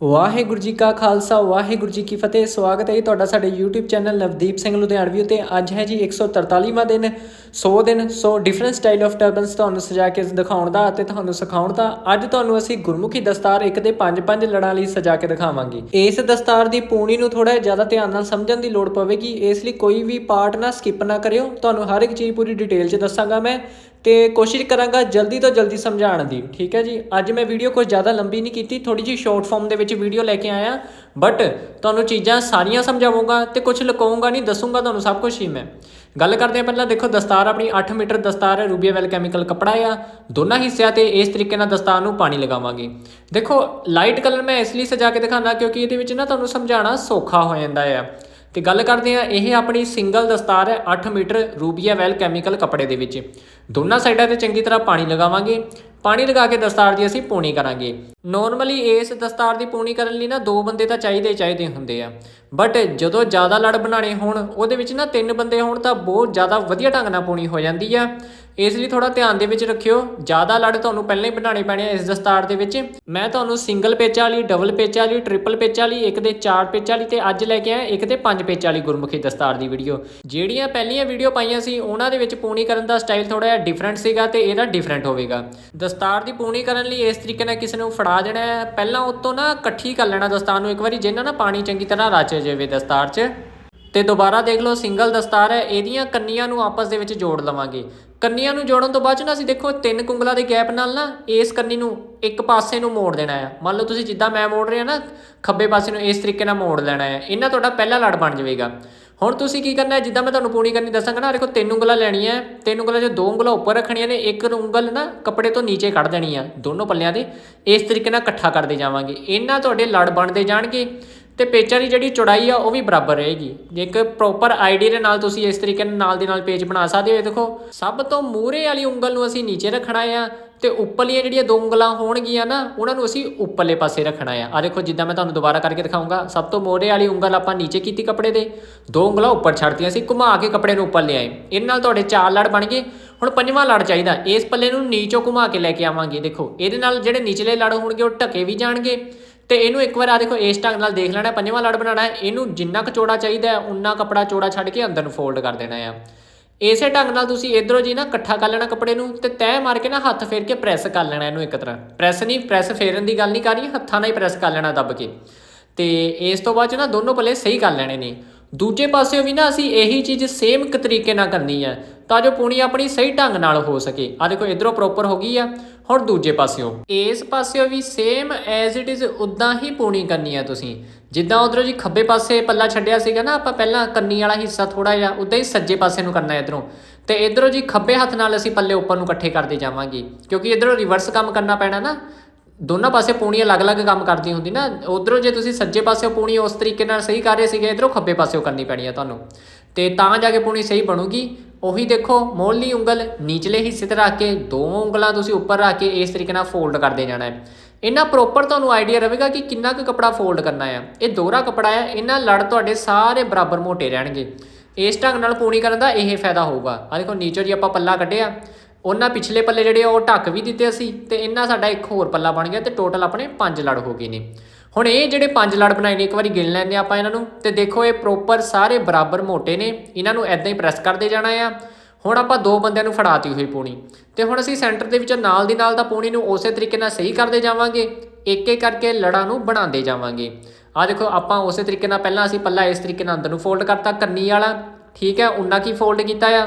ਵਾਹਿਗੁਰੂ ਜੀ ਕਾ ਖਾਲਸਾ, ਵਾਹਿਗੁਰੂ ਜੀ ਕੀ ਫਤਿਹ। ਸਵਾਗਤ ਹੈ ਜੀ ਤੁਹਾਡਾ ਸਾਡੇ YouTube ਚੈਨਲ ਨਵਦੀਪ ਸਿੰਘ ਲੁਧਿਆਣਵੀ ਉਤੇ ਅੱਜ ਹੈ ਜੀ 143ਵਾਂ ਦਿਨ 100 ਦਿਨ, so different style of turbans ਤੁਹਾਨੂੰ ਸਜਾ ਕੇ ਦਿਖਾਉਣ ਦਾ ਅਤੇ ਤੁਹਾਨੂੰ ਸਿਖਾਉਣ ਦਾ। ਅੱਜ ਤੁਹਾਨੂੰ ਅਸੀਂ ਗੁਰਮੁਖੀ ਦਸਤਾਰ ਇੱਕ ਦੇ ਪੰਜ ਪੰਜ ਲੜਾਂ ਲਈ ਸਜਾ ਕੇ ਦਿਖਾਵਾਂਗੇ। ਇਸ ਦਸਤਾਰ ਦੀ ਪੂਣੀ ਨੂੰ ਥੋੜਾ ਜ਼ਿਆਦਾ ਧਿਆਨ ਨਾਲ ਸਮਝਣ ਦੀ ਲੋੜ ਪਵੇਗੀ। ਇਸ ਲਈ ਕੋਈ ਵੀ ਪਾਰਟ ਨਾ ਸਕਿਪ ਨਾ ਕਰਿਓ। ਤੁਹਾਨੂੰ ਹਰ ਇੱਕ ਚੀਜ਼ ਪੂਰੀ ਡਿਟੇਲ 'ਚ ਦੱਸਾਂਗਾ ਮੈਂ। ਤੇ ਕੋਸ਼ਿਸ਼ ਕਰਾਂਗਾ ਜਲਦੀ ਤੋਂ ਜਲਦੀ ਸਮਝਾਉਣ ਦੀ, ਠੀਕ ਹੈ ਜੀ? ਅੱਜ ਮੈਂ ਵੀਡੀਓ ਕੁਝ ਜ਼ਿਆਦਾ ਲੰਬੀ ਨਹੀਂ ਕੀਤੀ ਥੋੜੀ ਜਿਹੀ ਸ਼ਾਰਟ ਫਾਰਮ ਦੇ ਵਿੱਚ ਵੀਡੀਓ ਲੈ ਕੇ ਆਇਆ ਬਟ ਤੁਹਾਨੂੰ ਚੀਜ਼ਾਂ ਸਾਰੀਆਂ ਸਮਝਾਵਾਂਗਾ ਤੇ ਕੁਝ ਲੁਕਾਉਂਗਾ ਨਹੀਂ, ਦੱਸੂਗਾ ਤੁਹਾਨੂੰ ਸਭ ਕੁਝ ਹੀ ਮੈਂ। ਗੱਲ ਕਰਦੇ ਹਾਂ ਪਹਿਲਾਂ, ਦੇਖੋ ਦਸਤਾਰ ਆਪਣੀ 8 ਮੀਟਰ ਦਸਤਾਰ ਹੈ ਰੂਬੀਆ ਵੈਲ ਕੈਮੀਕਲ ਕਪੜਾ ਆ, ਦੋਨਾਂ ਹਿੱਸਿਆਂ ਤੇ ਇਸ ਤਰੀਕੇ ਨਾਲ ਦਸਤਾਰ ਨੂੰ ਪਾਣੀ ਲਗਾਵਾਂਗੇ। ਦੇਖੋ ਲਾਈਟ ਕਲਰ ਮੈਂ ਇਸ ਲਈ ਸਜਾ ਕੇ ਦਿਖਾਣਾ ਕਿਉਂਕਿ ਇਹਦੇ ਵਿੱਚ ਨਾ ਤੁਹਾਨੂੰ ਸਮਝਾਉਣਾ ਸੌਖਾ ਹੋ ਜਾਂਦਾ ਆ। ਤੇ ਗੱਲ ਕਰਦੇ ਆ ਇਹ ਆਪਣੀ ਸਿੰਗਲ ਦਸਤਾਰ ਹੈ 8 ਮੀਟਰ ਰੂਬੀਆ ਵੈਲ ਕੈਮੀਕਲ ਕੱਪੜੇ ਦੇ ਵਿੱਚ। ਦੋਨਾਂ ਸਾਈਡਾਂ ਤੇ ਚੰਗੀ ਤਰ੍ਹਾਂ ਪਾਣੀ ਲਗਾਵਾਂਗੇ। ਪਾਣੀ ਲਗਾ ਕੇ ਦਸਤਾਰ ਦੀ ਅਸੀਂ ਪੂਣੀ ਕਰਾਂਗੇ। ਨਾਰਮਲੀ ਇਸ ਦਸਤਾਰ ਦੀ ਪੂਣੀ ਕਰਨ ਲਈ ਨਾ ਦੋ ਬੰਦੇ ਤਾਂ ਚਾਹੀਦੇ ਚਾਹੀਦੇ ਹੁੰਦੇ ਆ। ਬਟ ਜਦੋਂ ਜ਼ਿਆਦਾ ਲੜ ਬਣਾਣੇ ਹੋਣ, ਉਹਦੇ ਵਿੱਚ ਨਾ ਤਿੰਨ ਬੰਦੇ ਹੋਣ ਤਾਂ ਬਹੁਤ ਜ਼ਿਆਦਾ ਵਧੀਆ ਢੰਗ ਨਾਲ ਪੂਣੀ ਹੋ ਜਾਂਦੀ ਆ। ਇਸ ਲਈ ਥੋੜਾ ਧਿਆਨ ਦੇ ਵਿੱਚ ਰੱਖਿਓ। ਜ਼ਿਆਦਾ ਲੜ ਤੁਹਾਨੂੰ ਪਹਿਲਾਂ ਹੀ ਬਣਾਉਣੇ ਪੈਣੇ ਆ ਇਸ ਦਸਤਾਰ ਦੇ ਵਿੱਚ। ਮੈਂ ਤੁਹਾਨੂੰ ਸਿੰਗਲ ਪੇਚਾਂ ਵਾਲੀ, ਡਬਲ ਪੇਚਾਂ ਵਾਲੀ, ਟ੍ਰਿਪਲ ਪੇਚਾਂ ਵਾਲੀ, ਇੱਕ ਦੇ ਚਾਰ ਪੇਚਾਂ ਵਾਲੀ ਤੇ ਅੱਜ ਲੈ ਕੇ ਆਇਆ, ਇੱਕ ਦੇ ਪੰਜ ਪੇਚਾਂ ਵਾਲੀ ਗੁਰਮੁਖੀ ਦਸਤਾਰ ਦੀ ਵੀਡੀਓ ਜਿਹੜੀਆਂ ਪਹਿਲੀਆਂ ਵੀਡੀਓ ਪਾਈਆਂ ਸੀ, ਉਹਨਾਂ ਦੇ ਵਿੱਚ ਪੂਣੀ ਕਰਨ ਦਾ ਸਟਾਈਲ ਥੋੜਾ ਜਿਹਾ ਡਿਫਰੈਂਟ ਸੀਗਾ ਤੇ ਇਹਦਾ ਡਿਫਰੈਂਟ ਹੋਵੇਗਾ। ਦਸਤਾਰ ਦੀ ਪੂਣੀ ਕਰਨ ਲਈ ਇਸ ਤਰੀਕੇ ਨਾਲ ਕਿਸੇ ਨੂੰ ਫੜਾ ਦੇਣਾ ਹੈ। ਪਹਿਲਾਂ ਉਤੋਂ ਨਾ ਇਕੱਠੀ ਕਰ ਲੈਣਾ ਦਸਤਾਰ ਨੂੰ, ਇੱਕ ਵਾਰੀ ਜਿੰਨਾ ਨਾ ਪਾਣੀ ਚੰਗੀ ਤਰ੍ਹਾਂ ਰਚ ਜਾਵੇ ਦਸਤਾਰ 'ਚ। ਤੇ ਦੁਬਾਰਾ ਦੇਖ ਲਓ ਸਿੰਗਲ ਦਸਤਾਰ ਹੈ, ਇਹਦੀਆਂ ਕੰਨੀਆਂ ਨੂੰ ਆਪਸ ਦੇ ਵਿੱਚ ਜੋੜ ਲਵਾਂਗੇ। ਕੰਨੀਆਂ ਨੂੰ ਜੋੜਨ ਤੋਂ ਬਾਅਦ ਚ ਨਾ ਅਸੀਂ ਦੇਖੋ, ਤਿੰਨ ਕੁੰਗਲਾਂ ਦੇ ਗੈਪ ਨਾਲ ਨਾ ਇਸ ਕੰਨੀ ਨੂੰ ਇੱਕ ਪਾਸੇ ਨੂੰ ਮੋੜ ਦੇਣਾ ਹੈ ਮੰਨ ਲਓ ਤੁਸੀਂ ਜਿੱਦਾਂ ਮੈਂ ਮੋੜ ਰਿਹਾ ਨਾ, ਖੱਬੇ ਪਾਸੇ ਨੂੰ ਇਸ ਤਰੀਕੇ ਨਾਲ ਮੋੜ ਲੈਣਾ ਹੈ ਇਹਨਾਂ ਤੁਹਾਡਾ ਪਹਿਲਾ ਲੜ ਬਣ ਜਾਵੇਗਾ। ਹੁਣ ਤੁਸੀਂ ਕੀ ਕਰਨਾ ਹੈ, ਜਿੱਦਾਂ ਮੈਂ ਤੁਹਾਨੂੰ ਪੂਣੀ ਕਰਨੀ ਦੱਸਾਂਗਾ ਨਾ, ਦੇਖੋ ਤਿੰਨ ਉਂਗਲਾਂ ਲੈਣੀਆਂ ਹੈ, ਤਿੰਨ ਉਂਗਲਾਂ 'ਚ ਦੋ ਉਂਗਲਾਂ ਉੱਪਰ ਰੱਖਣੀਆਂ ਨੇ, ਇੱਕ ਉਂਗਲ ਨਾ ਕੱਪੜੇ ਤੋਂ ਨੀਚੇ ਕੱਢ ਦੇਣੀ ਆ, ਦੋਨੋਂ ਪੱਲਿਆਂ ਦੇ ਇਸ ਤਰੀਕੇ ਨਾਲ ਇਕੱਠਾ ਕਰਦੇ ਜਾਵਾਂਗੇ। ਇਹਨਾਂ ਤੁਹਾਡੇ ਲੜ ਬਣਦੇ ਜਾਣਗੇ। ਤੇ ਪੇਚਾਂ ਦੀ ਜਿਹੜੀ ਚੌੜਾਈ ਆ ਉਹ ਵੀ ਬਰਾਬਰ ਰਹੇਗੀ। ਇੱਕ ਪ੍ਰੋਪਰ ਆਈਡੀ ਦੇ ਨਾਲ ਤੁਸੀਂ ਇਸ ਤਰੀਕੇ ਨਾਲ ਦੀ ਨਾਲ ਪੇਜ ਬਣਾ ਸਕਦੇ ਹੋ, ਇਹ ਦੇਖੋ, ਸਭ ਤੋਂ ਮੂਹਰੇ ਵਾਲੀ ਉਂਗਲ ਨੂੰ ਅਸੀਂ ਨੀਚੇ ਰੱਖਣਾ ਆ ਤੇ ਉੱਪਰਲੀਆਂ ਜਿਹੜੀਆਂ ਦੋ ਉਂਗਲਾਂ ਹੋਣਗੀਆਂ ਨਾ, ਉਹਨਾਂ ਨੂੰ ਅਸੀਂ ਉੱਪਰਲੇ ਪਾਸੇ ਰੱਖਣਾ ਆ। ਆ ਦੇਖੋ, ਜਿੱਦਾਂ ਮੈਂ ਤੁਹਾਨੂੰ ਦੁਬਾਰਾ ਕਰਕੇ ਦਿਖਾਉਂਗਾ, ਸਭ ਤੋਂ ਮੋਹਰੇ ਵਾਲੀ ਉਂਗਲ ਆਪਾਂ ਨੀਚੇ ਕੀਤੀ ਕੱਪੜੇ ਦੇ, ਦੋ ਉਂਗਲਾਂ ਉੱਪਰ ਛੱਡਤੀਆਂ ਸੀ ਘੁਮਾ ਕੇ ਕੱਪੜੇ ਨੂੰ ਉੱਪਰ ਲਿਆਏ। ਇਹਦੇ ਨਾਲ ਤੁਹਾਡੇ ਚਾਰ ਲੜ ਬਣ ਗਏ। ਹੁਣ ਪੰਜਵਾਂ ਲੜ ਚਾਹੀਦਾ, ਇਸ ਪੱਲੇ ਨੂੰ ਨੀਚੋਂ ਘੁਮਾ ਕੇ ਲੈ ਕੇ ਆਵਾਂਗੇ। ਦੇਖੋ, ਇਹਦੇ ਨਾਲ ਜਿਹੜੇ ਨੀਚਲੇ ਲੜ ਹੋਣਗੇ, ਉਹ ਢਕੇ ਵੀ ਜਾਣਗੇ। ਤੇ ਇਹਨੂੰ ਇੱਕ ਵਾਰ ਆ ਦੇਖੋ, ਇਸ ਢੰਗ ਨਾਲ ਦੇਖ ਲੈਣਾ, ਪੰਜਵਾਂ ਲੜ ਬਣਾਉਣਾ ਹੈ। ਇਹਨੂੰ ਜਿੰਨਾ ਕੁ ਚੌੜਾ ਚਾਹੀਦਾ ਹੈ, ਉਨਾ ਕਪੜਾ ਚੌੜਾ ਛੱਡ ਕੇ ਅੰਦਰ ਨੂੰ ਫੋਲਡ ਕਰ ਦੇਣਾ ਆ ਇਸੇ ਢੰਗ ਨਾਲ ਤੁਸੀਂ ਇਧਰੋਂ ਜੀ ਨਾ ਇਕੱਠਾ ਕਰ ਲੈਣਾ ਕੱਪੜੇ ਨੂੰ ਤੇ ਤੈਅ ਮਾਰ ਕੇ ਨਾ ਹੱਥ ਫੇਰ ਕੇ ਪ੍ਰੈਸ ਕਰ ਲੈਣਾ ਇਹਨੂੰ ਇੱਕ ਤਰ੍ਹਾਂ। ਪ੍ਰੈਸ ਨਹੀਂ, ਪ੍ਰੈਸ ਫੇਰਨ ਦੀ ਗੱਲ ਨਹੀਂ ਕਰ ਰਹੀ, ਹੱਥਾਂ ਨਾਲ ਹੀ ਪ੍ਰੈਸ ਕਰ ਲੈਣਾ ਦੱਬ ਕੇ। ਤੇ ਇਸ ਤੋਂ ਬਾਅਦ ਚ ਨਾ ਦੋਨੋਂ ਪੱਲੇ ਸਹੀ ਕਰ ਲੈਣੇ ਨੇ। ਦੂਜੇ ਪਾਸਿਓਂ ਵੀ ਨਾ ਅਸੀਂ ਇਹੀ ਚੀਜ਼ ਸੇਮ ਇੱਕ ਤਰੀਕੇ ਨਾਲ ਕਰਨੀ ਹੈ, ਤਾਂ ਜੋ ਪੂਣੀ ਆਪਣੀ ਸਹੀ ਢੰਗ ਨਾਲ ਹੋ ਸਕੇ। ਆ ਦੇਖੋ, ਇਧਰੋਂ ਪ੍ਰੋਪਰ ਹੋ ਗਈ ਆ, ਹੁਣ ਦੂਜੇ ਪਾਸਿਓਂ। ਇਸ ਪਾਸਿਓਂ ਵੀ ਸੇਮ ਐਜ਼ ਇਟ ਇਜ਼ ਉਦਾਂ ਹੀ ਪੂਣੀ ਕਰਨੀ ਆ ਤੁਸੀਂ। ਜਿੱਦਾਂ ਉਧਰੋਂ ਜੀ ਖੱਬੇ ਪਾਸੇ ਪੱਲਾ ਛੱਡਿਆ ਸੀਗਾ ਨਾ, ਆਪਾਂ ਪਹਿਲਾਂ ਕੰਨੀ ਵਾਲਾ ਹਿੱਸਾ ਥੋੜਾ ਜਿਹਾ ਉਦਾਂ ਹੀ ਸੱਜੇ ਪਾਸੇ ਨੂੰ ਕਰਨਾ ਹੈ ਇਧਰੋਂ। ਤੇ ਇਧਰੋਂ ਜੀ ਖੱਬੇ ਹੱਥ ਨਾਲ ਅਸੀਂ ਪੱਲੇ ਉੱਪਰ ਨੂੰ ਇਕੱਠੇ ਕਰਦੇ ਜਾਵਾਂਗੇ, ਕਿਉਂਕਿ ਇਧਰੋਂ ਰਿਵਰਸ ਕੰਮ ਕਰਨਾ ਪੈਣਾ ਨਾ। ਦੋਨਾਂ ਪਾਸੇ ਪੂਣੀ ਅਲੱਗ-ਅਲੱਗ ਕੰਮ ਕਰਦੀ ਹੁੰਦੀ ਨਾ, ਉਧਰੋਂ ਜੇ ਤੁਸੀਂ ਸੱਜੇ ਪਾਸੇ ਪੂਣੀ ਉਸ ਤਰੀਕੇ ਨਾਲ ਸਹੀ ਕਰ ਰਹੇ ਸੀਗੇ, ਇਧਰੋਂ ਖੱਬੇ ਪਾਸਿਓਂ ਕਰਨੀ ਪੈਣੀ ਆ ਤੁਹਾਨੂੰ। ਤੇ ਤਾਂ ਜਾ ਕੇ ਪੂਣੀ ਸਹੀ ਬਣੂਗੀ। ਉਹੀ ਦੇਖੋ, ਮੋਹਲੀ ਉਂਗਲ ਨੀਚਲੇ ਹਿੱਸੇ ਤੇ ਰੱਖ ਕੇ ਦੋ ਉਂਗਲਾਂ ਤੁਸੀਂ ਉੱਪਰ ਰੱਖ ਕੇ ਇਸ ਤਰੀਕੇ ਨਾਲ ਫੋਲਡ ਕਰਦੇ ਜਾਣਾ ਹੈ। ਇਹਨਾਂ ਪ੍ਰੋਪਰ ਤੁਹਾਨੂੰ ਆਈਡੀਆ ਰਹੇਗਾ ਕਿ ਕਿੰਨਾ ਕੁ ਕਪੜਾ ਫੋਲਡ ਕਰਨਾ ਹੈ। ਇਹ ਦੋਹਰਾ ਕਪੜਾ ਹੈ ਇਹਨਾਂ ਲੜ ਤੁਹਾਡੇ ਸਾਰੇ ਬਰਾਬਰ ਮੋਟੇ ਰਹਿਣਗੇ। ਇਸ ਢੰਗ ਨਾਲ ਪੂਣੀ ਕਰਨ ਦਾ ਇਹ ਫਾਇਦਾ ਹੋਊਗਾ। ਆ ਦੇਖੋ, ਨੀਚੋਂ ਜੀ ਆਪਾਂ ਪੱਲਾ ਕੱਢਿਆ। ਉਹਨਾਂ ਪਿਛਲੇ ਪੱਲੇ ਜਿਹੜੇ ਆ, ਉਹ ਢੱਕ ਵੀ ਦਿੱਤੇ ਅਸੀਂ ਤੇ ਇਹਨਾਂ ਸਾਡਾ ਇੱਕ ਹੋਰ ਪੱਲਾ ਬਣ ਗਿਆ ਤੇ ਟੋਟਲ ਆਪਣੇ ਪੰਜ ਲੜ ਹੋ ਗਏ ਨੇ। ਹੁਣ ਇਹ ਜਿਹੜੇ ਪੰਜ ਲੜ ਬਣਾਏ ਨੇ, ਇੱਕ ਵਾਰੀ ਗਿਣ ਲੈਂਦੇ ਆਪਾਂ ਇਹਨਾਂ ਨੂੰ ਤੇ ਦੇਖੋ ਇਹ ਪ੍ਰੋਪਰ ਸਾਰੇ ਬਰਾਬਰ ਮੋਟੇ ਨੇ, ਇਹਨਾਂ ਨੂੰ ਐਦਾਂ ਹੀ ਪ੍ਰੈਸ ਕਰਦੇ ਜਾਣਾ ਆ। ਹੁਣ ਆਪਾਂ ਦੋ ਬੰਦਿਆਂ ਨੂੰ ਫੜਾਤੀ ਹੋਈ ਪੂਣੀ ਤੇ ਹੁਣ ਅਸੀਂ ਸੈਂਟਰ ਦੇ ਵਿੱਚ ਨਾਲ ਦੀ ਨਾਲ ਦਾ ਪੂਣੀ ਨੂੰ ਉਸੇ ਤਰੀਕੇ ਨਾਲ ਸਹੀ ਕਰਦੇ ਜਾਵਾਂਗੇ ਇੱਕ ਇੱਕ ਕਰਕੇ ਲੜਾਂ ਨੂੰ ਬਣਾਉਂਦੇ ਜਾਵਾਂਗੇ। ਆ ਦੇਖੋ, ਆਪਾਂ ਉਸੇ ਤਰੀਕੇ ਨਾਲ ਪਹਿਲਾਂ ਅਸੀਂ ਪੱਲਾ ਇਸ ਤਰੀਕੇ ਨਾਲ ਅੰਦਰ ਨੂੰ ਫੋਲਡ ਕਰਤਾ, ਕੰਨੀ ਵਾਲਾ, ਠੀਕ ਹੈ, ਉਨਾ ਕੀ ਫੋਲਡ ਕੀਤਾ ਆ।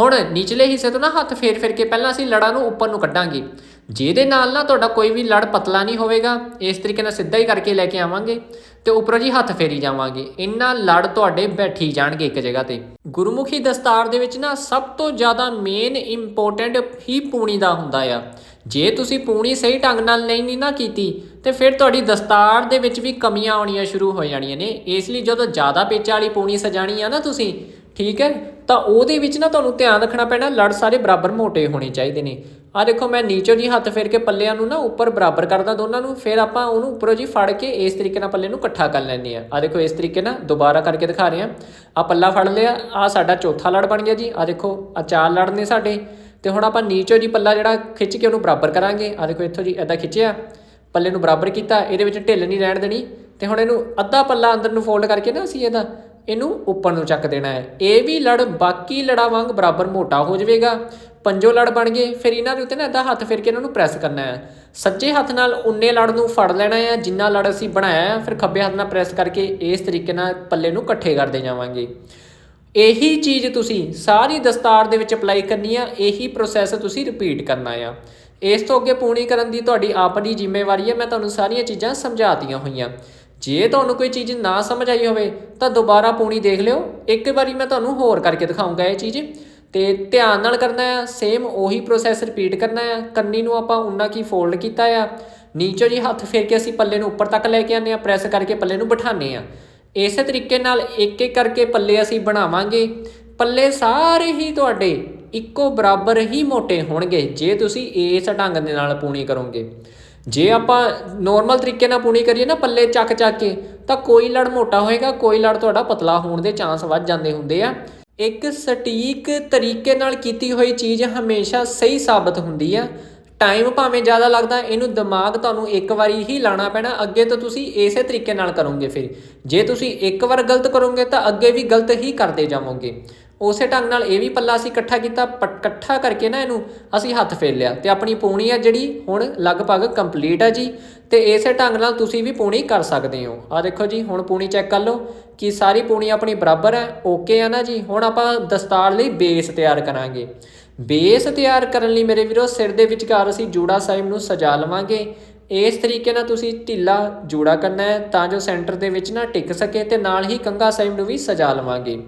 ਹੁਣ ਨਿਚਲੇ ਹਿੱਸੇ ਤੋਂ ਨਾ ਹੱਥ ਫੇਰ ਫੇਰ ਕੇ ਪਹਿਲਾਂ ਅਸੀਂ ਲੜਾਂ ਨੂੰ ਉੱਪਰ ਨੂੰ ਕੱਢਾਂਗੇ। ਜਿਹਦੇ ਨਾਲ ਨਾ ਤੁਹਾਡਾ ਕੋਈ ਵੀ ਲੜ ਪਤਲਾ ਨਹੀਂ ਹੋਵੇਗਾ, ਇਸ ਤਰੀਕੇ ਨਾਲ ਸਿੱਧਾ ਹੀ ਕਰਕੇ ਲੈ ਕੇ ਆਵਾਂਗੇ ਤੇ ਉੱਪਰੋਂ ਜੀ ਹੱਥ ਫੇਰੀ ਜਾਵਾਂਗੇ। ਇੰਨਾ ਲੜ ਤੁਹਾਡੇ ਬੈਠੀ ਜਾਣਗੇ ਇੱਕ ਜਗ੍ਹਾ ਤੇ। ਗੁਰਮੁਖੀ ਦਸਤਾਰ ਦੇ ਵਿੱਚ ਨਾ ਸਭ ਤੋਂ ਜ਼ਿਆਦਾ ਮੇਨ ਇੰਪੋਰਟੈਂਟ ਹੀ ਪੂਣੀ ਦਾ ਹੁੰਦਾ ਆ। ਜੇ ਤੁਸੀਂ ਪੂਣੀ ਸਹੀ ਢੰਗ ਨਾਲ ਨਹੀਂ ਨਾ ਕੀਤੀ, ਤੇ ਫਿਰ ਤੁਹਾਡੀ ਦਸਤਾਰ ਦੇ ਵਿੱਚ ਵੀ ਕਮੀਆਂ ਆਉਣੀਆਂ ਸ਼ੁਰੂ ਹੋ ਜਾਣੀਆਂ ਨੇ। ਇਸ ਲਈ ਜਦੋਂ ਜ਼ਿਆਦਾ ਪੇਚਾ ਵਾਲੀ ਪੂਣੀ ਸਜਾਣੀ ਆ ਨਾ ਤੁਸੀਂ ਠੀਕ ਹੈ? ਤਾਂ ਉਹਦੇ ਵਿੱਚ ਨਾ ਤੁਹਾਨੂੰ ਧਿਆਨ ਰੱਖਣਾ ਪੈਣਾ, ਲੜ ਸਾਰੇ ਬਰਾਬਰ ਮੋਟੇ ਹੋਣੇ ਚਾਹੀਦੇ ਨੇ। ਆ ਦੇਖੋ, ਮੈਂ ਨੀਚੋ ਜੀ ਹੱਥ ਫੇਰ ਕੇ ਪੱਲਿਆਂ ਨੂੰ ਨਾ ਉੱਪਰ ਬਰਾਬਰ ਕਰਦਾ ਦੋਨਾਂ ਨੂੰ, ਫਿਰ ਆਪਾਂ ਉਹਨੂੰ ਉੱਪਰੋਂ ਜੀ ਫੜ ਕੇ ਇਸ ਤਰੀਕੇ ਨਾਲ ਪੱਲੇ ਨੂੰ ਇਕੱਠਾ ਕਰ ਲੈਂਦੇ ਆ ਆ ਦੇਖੋ, ਇਸ ਤਰੀਕੇ ਨਾਲ ਦੁਬਾਰਾ ਕਰਕੇ ਦਿਖਾ ਰਹੇ। ਆ ਆ ਪੱਲਾ ਫੜ ਲਿਆ ਆ ਸਾਡਾ ਚੌਥਾ ਲੜ ਬਣ ਗਿਆ ਜੀ। ਆ ਦੇਖੋ ਆ ਚਾਰ ਲੜ ਨੇ ਸਾਡੇ। ਤੇ ਹੁਣ ਆਪਾਂ ਨੀਚੋਂ ਜੀ ਪੱਲਾ ਜਿਹੜਾ ਖਿੱਚ ਕੇ ਉਹਨੂੰ ਬਰਾਬਰ ਕਰਾਂਗੇ। ਆ ਦੇਖੋ, ਇੱਥੋਂ ਜੀ ਐਦਾਂ ਖਿੱਚਿਆ। ਪੱਲੇ ਨੂੰ ਬਰਾਬਰ ਕੀਤਾ, ਇਹਦੇ ਵਿੱਚ ਢਿੱਲ ਨਹੀਂ ਰਹਿਣ ਦੇਣੀ। ਤੇ ਹੁਣ ਇਹਨੂੰ ਅੱਧਾ ਪੱਲਾ ਅੰਦਰ ਨੂੰ ਫੋਲਡ ਕਰਕੇ ਨਾ ਅਸੀਂ ਇਹਦਾ ਇਹਨੂੰ ਉੱਪਰ ਨੂੰ ਚੱਕ ਦੇਣਾ ਹੈ। ਇਹ ਵੀ ਲੜ ਬਾਕੀ ਲੜਾ ਵਾਂਗ ਬਰਾਬਰ ਮੋਟਾ ਹੋ ਜਾਵੇਗਾ। ਪੰਜੋ ਲੜ ਬਣ ਗਏ, ਫਿਰ ਇਹਨਾਂ ਦੇ ਉੱਤੇ ਨਾ ਅੱਧਾ ਹੱਥ ਫਿਰ ਕੇ ਇਹਨਾਂ ਨੂੰ ਪ੍ਰੈਸ ਕਰਨਾ ਹੈ। ਸੱਜੇ ਹੱਥ ਨਾਲ ਉਨੇ ਲੜ ਨੂੰ ਫੜ ਲੈਣਾ ਹੈ, ਜਿੰਨਾ ਲੜ ਅਸੀਂ ਬਣਾਇਆ ਫਿਰ ਖੱਬੇ ਹੱਥ ਨਾਲ ਪ੍ਰੈਸ ਕਰਕੇ ਇਸ ਤਰੀਕੇ ਨਾਲ ਪੱਲੇ ਨੂੰ ਇਕੱਠੇ ਕਰਦੇ ਜਾਵਾਂਗੇ। ਇਹੀ ਚੀਜ਼ ਤੁਸੀਂ ਸਾਰੀ ਦਸਤਾਰ ਦੇ ਵਿੱਚ ਅਪਲਾਈ ਕਰਨੀ ਆ, ਇਹੀ ਪ੍ਰੋਸੈਸ ਤੁਸੀਂ ਰਿਪੀਟ ਕਰਨਾ ਆ। ਇਸ ਤੋਂ ਅੱਗੇ ਪੂਣੀ ਕਰਨ ਦੀ ਤੁਹਾਡੀ ਆਪਣੀ ਜ਼ਿੰਮੇਵਾਰੀ ਹੈ ਮੈਂ ਤੁਹਾਨੂੰ ਸਾਰੀਆਂ ਚੀਜ਼ਾਂ ਸਮਝਾਤੀਆਂ ਹੋਈਆਂ। ਜੇ ਤੁਹਾਨੂੰ ਕੋਈ ਚੀਜ਼ ਨਾ ਸਮਝ ਆਈ ਹੋਵੇ, ਤਾਂ ਦੁਬਾਰਾ ਪੂਣੀ ਦੇਖ ਲਿਓ। ਇੱਕ ਵਾਰੀ ਮੈਂ ਤੁਹਾਨੂੰ ਹੋਰ ਕਰਕੇ ਦਿਖਾਉਂਗਾ ਇਹ ਚੀਜ਼। ਤੇ ਧਿਆਨ ਨਾਲ ਕਰਨਾ ਹੈ ਸੇਮ ਉਹੀ ਪ੍ਰੋਸੈਸ ਰਿਪੀਟ ਕਰਨਾ ਹੈ। ਕੰਨੀ ਨੂੰ ਆਪਾਂ ਉਨਾ ਕੀ ਫੋਲਡ ਕੀਤਾ ਆ। ਨੀਚੇ ਜੀ ਹੱਥ ਫੇਰ ਕੇ ਅਸੀਂ ਪੱਲੇ ਨੂੰ ਉੱਪਰ ਤੱਕ ਲੈ ਕੇ ਆਨੇ ਆ ਪ੍ਰੈਸ ਕਰਕੇ ਪੱਲੇ ਨੂੰ ਬਿਠਾਉਂਦੇ ਆ ਇਸੇ ਤਰੀਕੇ ਨਾਲ ਇੱਕ ਇੱਕ ਕਰਕੇ ਪੱਲੇ ਅਸੀਂ ਬਣਾਵਾਂਗੇ। ਪੱਲੇ ਸਾਰੇ ਹੀ ਤੁਹਾਡੇ ਇੱਕੋ ਬਰਾਬਰ ਹੀ ਮੋਟੇ ਹੋਣਗੇ, ਜੇ ਤੁਸੀਂ ਇਸ ਢੰਗ ਦੇ ਨਾਲ ਪੂਣੀ ਕਰੋਗੇ। ਜੇ ਆਪਾਂ ਨੋਰਮਲ ਤਰੀਕੇ ਨਾਲ ਪੂਣੀ ਕਰੀਏ ਨਾ ਪੱਲੇ ਚੱਕ ਚੱਕ ਕੇ, ਤਾਂ ਕੋਈ ਲੜ ਮੋਟਾ ਹੋਏਗਾ, ਕੋਈ ਲੜ ਤੁਹਾਡਾ ਪਤਲਾ ਹੋਣ ਦੇ ਚਾਂਸ ਵੱਧ ਜਾਂਦੇ ਹੁੰਦੇ ਆ। ਇੱਕ ਸਟੀਕ ਤਰੀਕੇ ਨਾਲ ਕੀਤੀ ਹੋਈ ਚੀਜ਼ ਹਮੇਸ਼ਾ ਸਹੀ ਸਾਬਤ ਹੁੰਦੀ ਆ। ਟਾਈਮ ਭਾਵੇਂ ਜ਼ਿਆਦਾ ਲੱਗਦਾ, ਇਹਨੂੰ ਦਿਮਾਗ ਤੁਹਾਨੂੰ ਇੱਕ ਵਾਰੀ ਹੀ ਲਾਣਾ ਪੈਣਾ, ਅੱਗੇ ਤਾਂ ਤੁਸੀਂ ਇਸੇ ਤਰੀਕੇ ਨਾਲ ਕਰੋਗੇ ਫਿਰ। ਜੇ ਤੁਸੀਂ ਇੱਕ ਵਾਰ ਗਲਤ ਕਰੋਗੇ, ਤਾਂ ਅੱਗੇ ਵੀ ਗਲਤ ਹੀ ਕਰਦੇ ਜਾਵੋਗੇ। ਉਸੇ ਢੰਗ ਨਾਲ ਇਹ ਵੀ ਪੱਲਾ ਅਸੀਂ ਇਕੱਠਾ ਕੀਤਾ ਪਟ- ਇਕੱਠਾ ਕਰਕੇ ਨਾ ਇਹਨੂੰ ਅਸੀਂ ਹੱਥ ਫੇਰ ਲਿਆ ਤੇ ਆਪਣੀ ਪੂਣੀ ਆ ਜਿਹੜੀ ਹੁਣ ਲਗਭਗ ਕੰਪਲੀਟ ਆ ਜੀ ਤੇ ਇਸੇ ਢੰਗ ਨਾਲ ਤੁਸੀਂ ਵੀ ਪੂਣੀ ਕਰ ਸਕਦੇ ਹੋ। ਆ ਦੇਖੋ ਜੀ, ਹੁਣ ਪੂਣੀ ਚੈੱਕ ਕਰ ਲਓ ਕਿ ਸਾਰੀ ਪੂਣੀ ਆਪਣੀ ਬਰਾਬਰ ਹੈ ਓਕੇ ਆ ਨਾ ਜੀ। ਹੁਣ ਆਪਾਂ ਦਸਤਾਰ ਲਈ ਬੇਸ ਤਿਆਰ ਕਰਾਂਗੇ। ਬੇਸ ਤਿਆਰ ਕਰਨ ਲਈ ਮੇਰੇ ਵੀਰੋ ਸਿਰ ਦੇ ਵਿਚਕਾਰ ਅਸੀਂ ਜੂੜਾ ਸਾਹਿਬ ਨੂੰ ਸਜਾ ਲਵਾਂਗੇ। ਇਸ ਤਰੀਕੇ ਨਾਲ ਤੁਸੀਂ ਢਿੱਲਾ ਜੂੜਾ ਕਰਨਾ ਹੈ ਤਾਂ ਜੋ ਸੈਂਟਰ ਦੇ ਵਿੱਚ ਨਾ ਟਿਕ ਸਕੇ ਤੇ ਨਾਲ ਹੀ ਕੰਗਾ ਸਾਹਿਬ ਨੂੰ ਵੀ ਸਜਾ ਲਵਾਂਗੇ।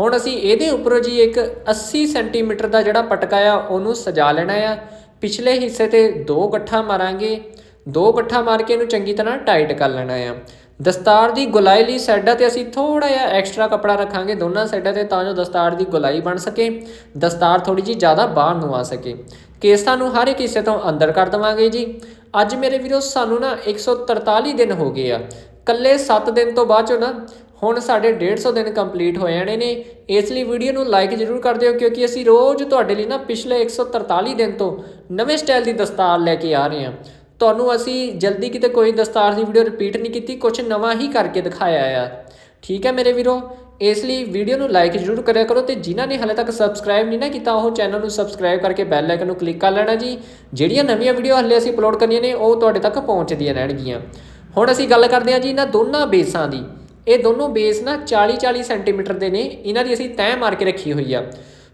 ਹੁਣ ਅਸੀਂ ਇਹਦੇ ਉੱਪਰੋਂ ਜੀ ਇੱਕ 80 ਸੈਂਟੀਮੀਟਰ ਦਾ ਜਿਹੜਾ ਪਟਕਾ ਆ, ਉਹਨੂੰ ਸਜਾ ਲੈਣਾ ਆ। ਪਿਛਲੇ ਹਿੱਸੇ ਤੇ ਦੋ ਗੱਠਾ ਮਾਰਾਂਗੇ। ਦੋ ਗੱਠਾ ਮਾਰ ਕੇ ਇਹਨੂੰ ਚੰਗੀ ਤਰ੍ਹਾਂ ਟਾਈਟ ਕਰ ਲੈਣਾ ਆ। ਦਸਤਾਰ ਦੀ ਗੁਲਾਈ ਲਈ ਸਾਈਡਾਂ ਤੇ ਅਸੀਂ ਥੋੜਾ ਜਿਹਾ ਐਕਸਟਰਾ ਕਪੜਾ ਰੱਖਾਂਗੇ ਦੋਨਾਂ ਸਾਈਡਾਂ ਤੇ ਤਾਂ ਜੋ ਦਸਤਾਰ ਦੀ ਗੁਲਾਈ ਬਣ ਸਕੇ। ਦਸਤਾਰ ਥੋੜੀ ਜੀ ਜ਼ਿਆਦਾ ਬਾਹਰ ਨੂੰ ਆ ਸਕੇ। ਕੇਸਾਂ ਨੂੰ ਹਰ ਇੱਕ ਹਿੱਸੇ ਤੋਂ ਅੰਦਰ ਕਰ ਦਵਾਂਗੇ ਜੀ। ਅੱਜ ਮੇਰੇ ਵੀਰੋ ਸਾਨੂੰ ਨਾ 143 ਦਿਨ ਹੋ ਗਏ ਆ। ਕੱਲੇ 7 ਦਿਨ ਤੋਂ ਬਾਅਦ ਚੋਂ ਨਾ ਹੁਣ ਸਾਡੇ 150 ਦਿਨ ਕੰਪਲੀਟ ਹੋ ਜਾਣੇ ਨੇ, ਇਸ ਲਈ ਵੀਡੀਓ ਨੂੰ ਲਾਈਕ ਜ਼ਰੂਰ ਕਰ ਦਿਓ, ਕਿਉਂਕਿ ਅਸੀਂ ਰੋਜ਼ ਤੁਹਾਡੇ ਲਈ ਨਾ ਪਿਛਲੇ 143 ਦਿਨ ਤੋਂ ਨਵੇਂ ਸਟਾਈਲ ਦੀ ਦਸਤਾਰ ਲੈ ਕੇ ਆ ਰਹੇ ਹਾਂ। ਤੁਹਾਨੂੰ ਅਸੀਂ ਜਲਦੀ ਕਿਤੇ ਕੋਈ ਦਸਤਾਰ ਦੀ ਵੀਡੀਓ ਰਿਪੀਟ ਨਹੀਂ ਕੀਤੀ ਕੁਝ ਨਵਾਂ ਹੀ ਕਰਕੇ ਦਿਖਾਇਆ ਆ। ਠੀਕ ਹੈ ਮੇਰੇ ਵੀਰੋ, ਇਸ ਲਈ ਵੀਡੀਓ ਨੂੰ ਲਾਈਕ ਜ਼ਰੂਰ ਕਰਿਆ ਕਰੋ ਤੇ ਜਿਨ੍ਹਾਂ ਨੇ ਹਲੇ ਤੱਕ ਸਬਸਕ੍ਰਾਈਬ ਨਹੀਂ ਨਾ ਕੀਤਾ, ਉਹ ਚੈਨਲ ਨੂੰ ਸਬਸਕ੍ਰਾਈਬ ਕਰਕੇ ਬੈਲ ਆਈਕਨ ਨੂੰ ਕਲਿੱਕ ਕਰ ਲੈਣਾ ਜੀ। ਜਿਹੜੀਆਂ ਨਵੀਆਂ ਵੀਡੀਓ ਹਲੇ ਅਸੀਂ ਅਪਲੋਡ ਕਰਨੀਆਂ ਨੇ, ਉਹ ਤੁਹਾਡੇ ਤੱਕ ਪਹੁੰਚਦੀਆਂ ਰਹਿਣਗੀਆਂ। ਹੁਣ ਅਸੀਂ ਗੱਲ ਕਰਦੇ ਹਾਂ ਜੀ ਇਹਨਾਂ ਦੋਨਾਂ ਬੇਸਾਂ ਦੀ। ਇਹ ਦੋਨੋਂ ਬੇਸ ਨਾ 40 40 ਸੈਂਟੀਮੀਟਰ ਦੇ ਨੇ, ਇਹਨਾਂ ਦੀ ਅਸੀਂ ਤੈਅ ਮਾਰ ਕੇ ਰੱਖੀ ਹੋਈ ਆ।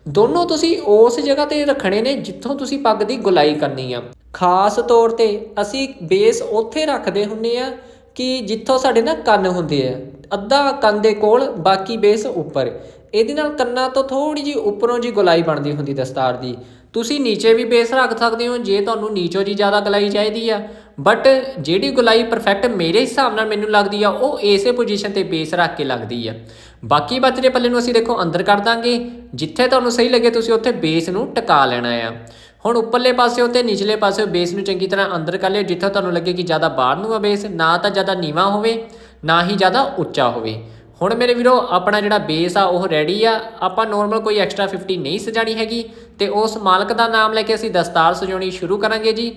ਦੋਨੋਂ ਤੁਸੀਂ ਉਸ ਜਗ੍ਹਾ ਤੇ ਰੱਖਣੇ ਨੇ ਜਿੱਥੋਂ ਤੁਸੀਂ ਪੱਗ ਦੀ ਗੁਲਾਈ ਕਰਨੀ ਆ। ਖਾਸ ਤੌਰ ਤੇ ਅਸੀਂ ਬੇਸ ਉੱਥੇ ਰੱਖਦੇ ਹੁੰਨੇ ਆ ਕਿ ਜਿੱਥੋਂ ਸਾਡੇ ਨਾ ਕੰਨ ਹੁੰਦੇ ਆ, ਅੱਧਾ ਕੰਨ ਦੇ ਕੋਲ, ਬਾਕੀ ਬੇਸ ਉੱਪਰ। ਇਹਦੇ ਨਾਲ ਕੰਨਾਂ ਤੋਂ ਥੋੜੀ ਜੀ ਉੱਪਰੋਂ ਜੀ ਗੁਲਾਈ ਬਣਦੀ ਹੁੰਦੀ ਦਸਤਾਰ ਦੀ। ਤੁਸੀਂ ਨੀਚੇ ਵੀ ਬੇਸ ਰੱਖ ਸਕਦੇ ਹੋ, ਜੇ ਤੁਹਾਨੂੰ ਨੀਚੋਂ ਜੀ ਜ਼ਿਆਦਾ ਗੁਲਾਈ ਚਾਹੀਦੀ ਆ। ਬਟ ਜਿਹੜੀ ਗੁਲਾਈ ਪਰਫੈਕਟ ਮੇਰੇ ਹਿਸਾਬ ਨਾਲ ਮੈਨੂੰ ਲੱਗਦੀ ਆ, ਉਹ ਇਸੇ ਪੋਜੀਸ਼ਨ ਤੇ ਬੇਸ ਰੱਖ ਕੇ ਲੱਗਦੀ ਆ। ਬਾਕੀ ਬਚਦੇ ਪੱਲੇ ਨੂੰ ਅਸੀਂ ਦੇਖੋ, ਅੰਦਰ ਕਰ ਦਾਂਗੇ। ਜਿੱਥੇ ਤੁਹਾਨੂੰ ਸਹੀ ਲੱਗੇ, ਤੁਸੀਂ ਉੱਥੇ ਬੇਸ ਨੂੰ ਟਿਕਾ ਲੈਣਾ ਆ। ਹੁਣ ਉੱਪਰਲੇ ਪਾਸਿਓ ਉੱਤੇ, ਨਿਚਲੇ ਪਾਸਿਓ ਬੇਸ ਨੂੰ ਚੰਗੀ ਤਰ੍ਹਾਂ ਅੰਦਰ ਕਰ ਲਿਓ, ਜਿੱਥੇ ਤੁਹਾਨੂੰ ਲੱਗੇ ਕਿ ਜ਼ਿਆਦਾ ਬਾਹਰ ਨੂੰ ਆ ਬੇਸ, ਨਾ ਤਾਂ ਜ਼ਿਆਦਾ ਨੀਵਾ ਹੋਵੇ, ਨਾ ਹੀ ਜ਼ਿਆਦਾ ਉੱਚਾ ਹੋਵੇ। ਹੁਣ ਮੇਰੇ ਵੀਰੋ, ਆਪਣਾ ਜਿਹੜਾ ਬੇਸ ਆ, ਉਹ ਰੈਡੀ ਆ। ਆਪਾਂ ਨੋਰਮਲ ਕੋਈ ਐਕਸਟਰਾ 50 ਨਹੀਂ ਸਜਾਣੀ ਹੈਗੀ। ਤੇ ਉਸ ਮਾਲਕ ਦਾ ਨਾਮ ਲੈ ਕੇ ਅਸੀਂ ਦਸਤਾਰ ਸਜਾਉਣੀ ਸ਼ੁਰੂ ਕਰਾਂਗੇ ਜੀ।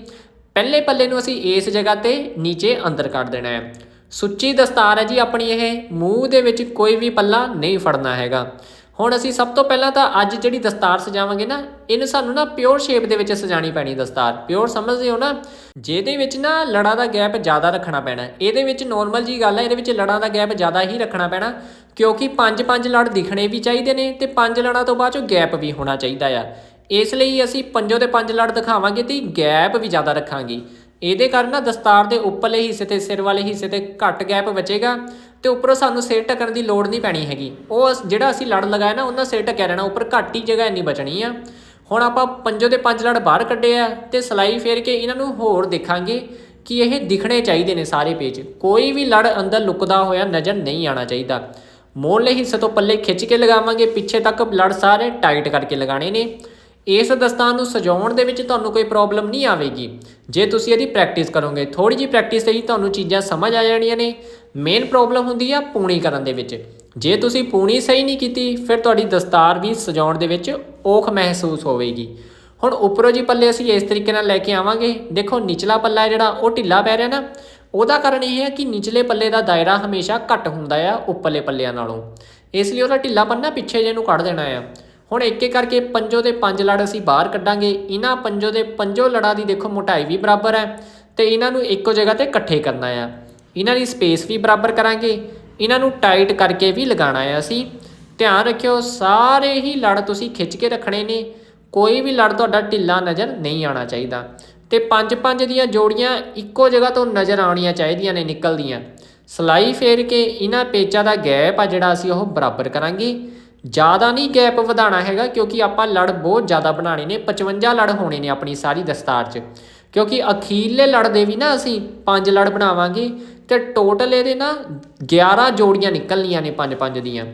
ਪਹਿਲੇ ਪੱਲੇ ਨੂੰ ਅਸੀਂ ਇਸ ਜਗ੍ਹਾ ਤੇ ਨੀਚੇ ਅੰਦਰ ਕੱਢ ਦੇਣਾ ਹੈ। ਸੁੱਚੀ ਦਸਤਾਰ ਹੈ ਜੀ ਆਪਣੀ ਇਹ। ਮੂੰਹ ਦੇ ਵਿੱਚ ਕੋਈ ਵੀ ਪੱਲਾ ਨਹੀਂ ਫੜਨਾ ਹੈਗਾ। ਹੁਣ ਅਸੀਂ ਸਭ ਤੋਂ ਪਹਿਲਾਂ ਤਾਂ ਅੱਜ ਜਿਹੜੀ ਦਸਤਾਰ ਸਜਾਵਾਂਗੇ ਨਾ, ਇਹਨੂੰ ਸਾਨੂੰ ਨਾ ਪਿਓਰ ਸ਼ੇਪ ਦੇ ਵਿੱਚ ਸਜਾਣੀ ਪੈਣੀ ਦਸਤਾਰ। ਪਿਓਰ ਸਮਝਦੇ ਹੋ ਨਾ? ਜਿਹਦੇ ਵਿੱਚ ਨਾ ਲੜਾਂ ਦਾ ਗੈਪ ਜ਼ਿਆਦਾ ਰੱਖਣਾ ਪੈਣਾ। ਇਹਦੇ ਵਿੱਚ ਨੋਰਮਲ ਜੀ ਗੱਲ ਹੈ ਇਹਦੇ ਵਿੱਚ ਲੜਾਂ ਦਾ ਗੈਪ ਜ਼ਿਆਦਾ ਹੀ ਰੱਖਣਾ ਪੈਣਾ, ਕਿਉਂਕਿ ਪੰਜ ਪੰਜ ਲੜ ਦਿਖਣੇ ਵੀ ਚਾਹੀਦੇ ਨੇ ਤੇ ਪੰਜ ਲੜਾਂ ਤੋਂ ਬਾਅਦ ਚੋਂ ਗੈਪ ਵੀ ਹੋਣਾ ਚਾਹੀਦਾ ਆ। ਇਸ ਲਈ ਅਸੀਂ ਪੰਜੋ ਦੇ ਪੰਜ ਲੜ ਦਿਖਾਵਾਂਗੇ ਤੇ ਗੈਪ ਵੀ ਜ਼ਿਆਦਾ ਰੱਖਾਂਗੇ। ਇਹਦੇ ਕਾਰਨ ਨਾ ਦਸਤਾਰ ਦੇ ਉੱਪਰਲੇ ਹਿੱਸੇ ਤੇ ਸਿਰ ਵਾਲੇ ਹਿੱਸੇ ਤੇ ਘੱਟ ਗੈਪ ਬਚੇਗਾ। ਤੇ ਉੱਪਰੋਂ ਸਾਨੂੰ ਸਿਰ ਢੱਕਣ ਦੀ ਲੋੜ ਨਹੀਂ ਪੈਣੀ ਹੈਗੀ। ਉਹ ਅਸ- ਜਿਹੜਾ ਅਸੀਂ ਲੜ ਲਗਾਇਆ ਨਾ ਉਹਨਾਂ ਸਿਰ ਢੱਕਿਆ ਰਹਿਣਾ, ਉੱਪਰ ਘੱਟ ਹੀ ਜਗ੍ਹਾ ਇੰਨੀ ਬਚਣੀ ਆ। ਹੁਣ ਆਪਾਂ ਪੰਜੋ ਦੇ ਪੰਜ ਲੜ ਬਾਹਰ ਕੱਢੇ ਆ ਤੇ ਸਲਾਈ ਫੇਰ ਕੇ ਇਹਨਾਂ ਨੂੰ ਹੋਰ ਦੇਖਾਂਗੇ ਕਿ ਇਹ ਦਿਖਣੇ ਚਾਹੀਦੇ ਨੇ ਸਾਰੇ ਪੇਜ। ਕੋਈ ਵੀ ਲੜ ਅੰਦਰ ਲੁਕਦਾ ਹੋਇਆ ਨਜ਼ਰ ਨਹੀਂ ਆਣਾ ਚਾਹੀਦਾ। ਮੋਹਲੇ ਹਿੱਸੇ ਤੋਂ ਪੱਲੇ ਖਿੱਚ ਕੇ ਲਗਾਵਾਂਗੇ, ਪਿੱਛੇ ਤੱਕ ਲੜ ਸਾਰੇ ਟਾਈਟ ਕਰਕੇ ਲਗਾਣੇ ਨੇ। ਇਸ ਦਸਤਾਨ ਨੂੰ ਸਜਾਉਣ ਦੇ ਵਿੱਚ ਤੁਹਾਨੂੰ ਕੋਈ ਪ੍ਰੋਬਲਮ ਨਹੀਂ ਆਵੇਗੀ। ਜੇ ਤੁਸੀਂ ਇਹਦੀ ਪ੍ਰੈਕਟਿਸ ਕਰੋਗੇ ਥੋੜੀ ਜੀ ਪ੍ਰੈਕਟਿਸ ਤੇ ਹੀ ਤੁਹਾਨੂੰ ਚੀਜ਼ਾਂ ਸਮਝ ਆ ਜਾਣੀਆਂ ਨੇ। ਮੇਨ ਪ੍ਰੋਬਲਮ ਹੁੰਦੀ ਆ ਪੂਣੀ ਕਰਨ ਦੇ ਵਿੱਚ। ਜੇ ਤੁਸੀਂ ਪੂਣੀ ਸਹੀ ਨਹੀਂ ਕੀਤੀ, ਫਿਰ ਤੁਹਾਡੀ ਦਸਤਾਰ ਵੀ ਸਜਾਉਣ ਦੇ ਵਿੱਚ ਔਖ ਮਹਿਸੂਸ ਹੋਵੇਗੀ। ਹੁਣ ਉੱਪਰੋਂ ਜੀ ਪੱਲੇ ਅਸੀਂ ਇਸ ਤਰੀਕੇ ਨਾਲ ਲੈ ਕੇ ਆਵਾਂਗੇ। ਦੇਖੋ, ਨਿਚਲਾ ਪੱਲਾ ਜਿਹੜਾ, ਉਹ ਢਿੱਲਾ ਪੈ ਰਿਹਾ ਨਾ। ਉਹਦਾ ਕਾਰਨ ਇਹ ਹੈ ਕਿ ਨਿਚਲੇ ਪੱਲੇ ਦਾ ਦਾਇਰਾ ਹਮੇਸ਼ਾ ਘੱਟ ਹੁੰਦਾ ਆ, ਉੱਪਰਲੇ ਪੱਲਿਆਂ ਨਾਲੋਂ। ਇਸ ਲਈ ਉਹਦਾ ਢਿੱਲਾਪਨ ਨਾ ਪਿੱਛੇ ਜੇ ਨੂੰ ਕੱਢ ਦੇਣਾ ਆ। ਹੁਣ ਇੱਕ ਇੱਕ ਕਰਕੇ ਪੰਜੋ ਦੇ ਪੰਜ ਲੜ ਅਸੀਂ ਬਾਹਰ ਕੱਢਾਂਗੇ। ਇਹਨਾਂ ਪੰਜੋ ਦੇ ਪੰਜੋ ਲੜਾਂ ਦੀ ਦੇਖੋ ਮੋਟਾਈ ਵੀ ਬਰਾਬਰ ਹੈ ਤੇ ਇਹਨਾਂ ਨੂੰ ਇੱਕੋ ਜਗ੍ਹਾ ਤੇ ਇਕੱਠੇ ਕਰਨਾ ਆ। ਇਹਨਾਂ ਦੀ ਸਪੇਸ ਵੀ ਬਰਾਬਰ ਕਰਾਂਗੇ। ਇਹਨਾਂ ਨੂੰ ਟਾਈਟ ਕਰਕੇ ਵੀ ਲਗਾਉਣਾ ਆ ਅਸੀਂ। ਧਿਆਨ ਰੱਖਿਓ, ਸਾਰੇ ਹੀ ਲੜ ਤੁਸੀਂ ਖਿੱਚ ਕੇ ਰੱਖਣੇ ਨੇ। ਕੋਈ ਵੀ ਲੜ ਤੁਹਾਡਾ ਢਿੱਲਾ ਨਜ਼ਰ ਨਹੀਂ ਆਉਣਾ ਚਾਹੀਦਾ। ਤੇ ਪੰਜ ਪੰਜ ਦੀਆਂ ਜੋੜੀਆਂ ਇੱਕੋ ਜਗ੍ਹਾ ਤੋਂ ਨਜ਼ਰ ਆਉਣੀਆਂ ਚਾਹੀਦੀਆਂ ਨੇ ਨਿਕਲਦੀਆਂ। ਸਲਾਈ ਫੇਰ ਕੇ ਇਹਨਾਂ ਪੇਚਾਂ ਦਾ ਗੈਪ ਆ ਜਿਹੜਾ ਅਸੀਂ ਉਹ ਬਰਾਬਰ ਕਰਾਂਗੇ। ਜ਼ਿਆਦਾ ਨਹੀਂ ਗੈਪ ਵਧਾਉਣਾ ਹੈਗਾ ਕਿਉਂਕਿ ਆਪਾਂ ਲੜ ਬਹੁਤ ਜ਼ਿਆਦਾ ਬਣਾਣੇ ਨੇ 55 ਲੜ ਹੋਣੇ ਨੇ ਆਪਣੀ ਸਾਰੀ ਦਸਤਾਰ 'ਚ। ਕਿਉਂਕਿ ਅਖੀਰਲੇ ਲੜ ਦੇ ਵੀ ਨਾ ਅਸੀਂ ਪੰਜ ਲੜ ਬਣਾਵਾਂਗੇ ਤੇ ਟੋਟਲ ਇਹਦੇ ਨਾ 11 ਜੋੜੀਆਂ ਨਿਕਲਣੀਆਂ ਨੇ ਪੰਜ ਪੰਜ ਦੀਆਂ।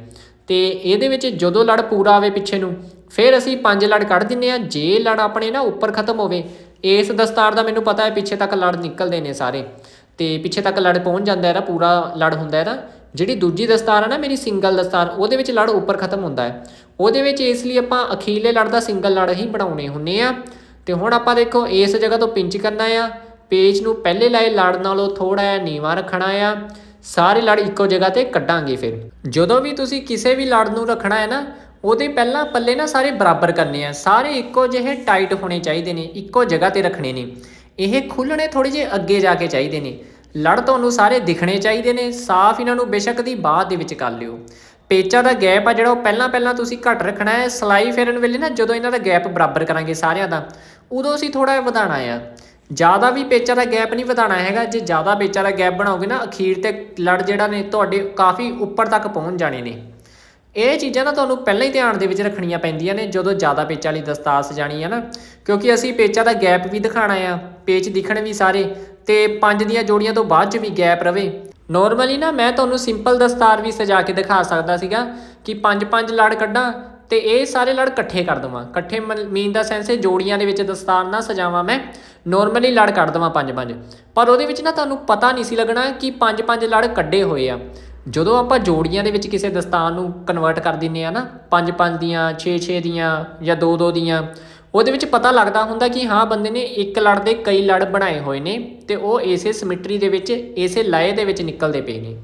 ਤੇ ਇਹਦੇ ਵਿੱਚ ਜਦੋਂ ਲੜ ਪੂਰਾ ਆਵੇ ਪਿੱਛੇ ਨੂੰ, ਫਿਰ ਅਸੀਂ ਪੰਜ ਲੜ ਕੱਢ ਦਿੰਨੇ ਆ ਜੇ ਲੜ ਆਪਣੇ ਨਾ ਉੱਪਰ ਖਤਮ ਹੋਵੇ, ਇਸ ਦਸਤਾਰ ਦਾ ਮੈਨੂੰ ਪਤਾ ਹੈ ਪਿੱਛੇ ਤੱਕ ਲੜ ਨਿਕਲਦੇ ਨੇ ਸਾਰੇ। ਤੇ ਪਿੱਛੇ ਤੱਕ ਲੜ ਪਹੁੰਚ ਜਾਂਦਾ ਇਹਦਾ ਪੂਰਾ ਲੜ ਹੁੰਦਾ ਨਾ। ਜਿਹੜੀ ਦੂਜੀ ਦਸਤਾਰ ਆ ਨਾ ਮੇਰੀ ਸਿੰਗਲ ਦਸਤਾਰ, ਉਹਦੇ ਵਿੱਚ ਲੜ ਉੱਪਰ ਖਤਮ ਹੁੰਦਾ ਹੈ। ਉਹਦੇ ਵਿੱਚ ਇਸ ਲਈ ਆਪਾਂ ਅਖੀਰਲੇ ਲੜ ਦਾ ਸਿੰਗਲ ਲੜ ਹੀ ਬਣਾਉਣੇ ਹੁੰਨੇ ਆ। ਤੇ ਹੁਣ ਆਪਾਂ ਦੇਖੋ, ਇਸ ਜਗ੍ਹਾ ਤੋਂ ਪਿੰਚ ਕਰਨਾ ਆ। ਪੇਜ ਨੂੰ ਪਹਿਲੇ ਲਾਏ ਲੜ ਨਾਲੋਂ ਥੋੜਾ ਜਿਹਾ ਨੀਵਾਂ ਰੱਖਣਾ ਆ। ਸਾਰੇ ਲੜ ਇੱਕੋ ਜਗ੍ਹਾ ਤੇ ਕੱਢਾਂਗੇ ਫਿਰ। ਜਦੋਂ ਵੀ ਤੁਸੀਂ ਕਿਸੇ ਵੀ ਲੜ ਨੂੰ ਰੱਖਣਾ ਹੈ ਨਾ, ਉਹਦੇ ਪਹਿਲਾਂ ਪੱਲੇ ਨਾ ਸਾਰੇ ਬਰਾਬਰ ਕਰਨੇ ਆ। ਸਾਰੇ ਇੱਕੋ ਜਿਹੇ ਟਾਈਟ ਹੋਣੇ ਚਾਹੀਦੇ ਨੇ, ਇੱਕੋ ਜਗ੍ਹਾ ਤੇ ਰੱਖਣੇ ਨੇ। ਇਹ ਖੁੱਲਣੇ ਥੋੜੇ ਜਿਹੇ ਅੱਗੇ ਜਾ ਕੇ ਚਾਹੀਦੇ ਨੇ। ਲੜ ਤੁਹਾਨੂੰ ਸਾਰੇ ਦਿਖਣੇ ਚਾਹੀਦੇ ਨੇ, ਸਾਫ਼ ਇਹਨਾਂ ਨੂੰ ਬੇਸ਼ੱਕ ਦੀ ਬਾਅਦ ਦੇ ਵਿੱਚ ਕਰ ਲਿਓ। ਪੇਚਾਂ ਦਾ ਗੈਪ ਆ ਜਿਹੜਾ ਉਹ ਪਹਿਲਾਂ ਪਹਿਲਾਂ ਤੁਸੀਂ ਘੱਟ ਰੱਖਣਾ ਹੈ, ਸਲਾਈ ਫੇਰਨ ਵੇਲੇ ਨਾ ਜਦੋਂ ਇਹਨਾਂ ਦਾ ਗੈਪ ਬਰਾਬਰ ਕਰਾਂਗੇ ਸਾਰਿਆਂ ਦਾ, ਉਦੋਂ ਅਸੀਂ ਥੋੜਾ ਜਿਹਾ ਵਧਾਣਾ ਆ। ਜ਼ਿਆਦਾ ਵੀ ਪੇਚਾਂ ਦਾ ਗੈਪ ਨਹੀਂ ਵਧਾਣਾ ਹੈਗਾ, ਜੇ ਜ਼ਿਆਦਾ ਪੇਚਾਂ ਦਾ ਗੈਪ ਬਣਾਓਗੇ ਨਾ, ਅਖੀਰ ਤੇ ਲੜ ਜਿਹੜਾ ਨੇ ਤੁਹਾਡੇ ਕਾਫੀ ਉੱਪਰ ਤੱਕ ਪਹੁੰਚ ਜਾਣੇ ਨੇ। ਇਹ ਚੀਜ਼ਾਂ ਨਾ ਤੁਹਾਨੂੰ ਪਹਿਲਾਂ ਹੀ ਧਿਆਨ ਦੇ ਵਿੱਚ ਰੱਖਣੀਆਂ ਪੈਂਦੀਆਂ ਨੇ, ਜਦੋਂ ਜ਼ਿਆਦਾ ਪੇਚਾਂ ਵਾਲੀ ਦਸਤਾਰ ਸਜਾਣੀ ਹੈ ਨਾ, ਕਿਉਂਕਿ ਅਸੀਂ ਪੇਚਾਂ ਦਾ ਗੈਪ ਵੀ ਦਿਖਾਣਾ ਆ, ਪੇਚ ਦਿਖਣ ਵੀ ਸਾਰੇ ਤੇ ਪੰਜ ਦੀਆਂ ਜੋੜੀਆਂ ਤੋਂ ਬਾਅਦ ਚ ਵੀ ਗੈਪ ਰਵੇ। ਨਾਰਮਲੀ ਨਾ ਮੈਂ ਤੁਹਾਨੂੰ ਸਿੰਪਲ ਦਸਤਾਰ ਵੀ ਸਜਾ ਕੇ ਦਿਖਾ ਸਕਦਾ ਸੀਗਾ ਕਿ ਪੰਜ ਪੰਜ ਲੜ ਕੱਢਾਂ ਤੇ ਇਹ ਸਾਰੇ ਲੜ ਇਕੱਠੇ ਕਰ ਦਵਾਂ। ਇਕੱਠੇ ਮੀਨ ਦਾ ਸੈਂਸ ਹੈ ਜੋੜੀਆਂ ਦੇ ਵਿੱਚ ਦਸਤਾਰ ਨਾ ਸਜਾਵਾਂ ਮੈਂ। ਨਾਰਮਲੀ ਲੜ ਕੱਢ ਦਵਾਂ ਪੰਜ ਪੰਜ। ਪਰ ਉਹਦੇ ਵਿੱਚ ਨਾ ਤੁਹਾਨੂੰ ਪਤਾ ਨਹੀਂ ਸੀ ਲੱਗਣਾ ਕਿ ਪੰਜ ਪੰਜ ਲੜ ਕੱਢੇ ਹੋਏ ਆ। ਜਦੋਂ ਆਪਾਂ ਜੋੜੀਆਂ ਦੇ ਵਿੱਚ ਕਿਸੇ ਦਸਤਾਰ ਨੂੰ ਕਨਵਰਟ ਕਰ ਦਿੰਨੇ ਆ ਨਾ, ਪੰਜ ਪੰਜ ਦੀਆਂ 6 6 ਦੀਆਂ ਜਾਂ 2 2 ਦੀਆਂ ਉਹਦੇ ਵਿੱਚ ਪਤਾ ਲੱਗਦਾ ਹੁੰਦਾ ਕਿ ਹਾਂ, ਬੰਦੇ ਨੇ ਇੱਕ ਲੜ ਦੇ ਕਈ ਲੜ ਬਣਾਏ ਹੋਏ ਨੇ ਤੇ ਉਹ ਇਸੇ ਸਿਮਟਰੀ ਦੇ ਵਿੱਚ, ਇਸੇ ਲਏ ਦੇ ਵਿੱਚ ਨਿਕਲਦੇ ਪਏ ਨੇ।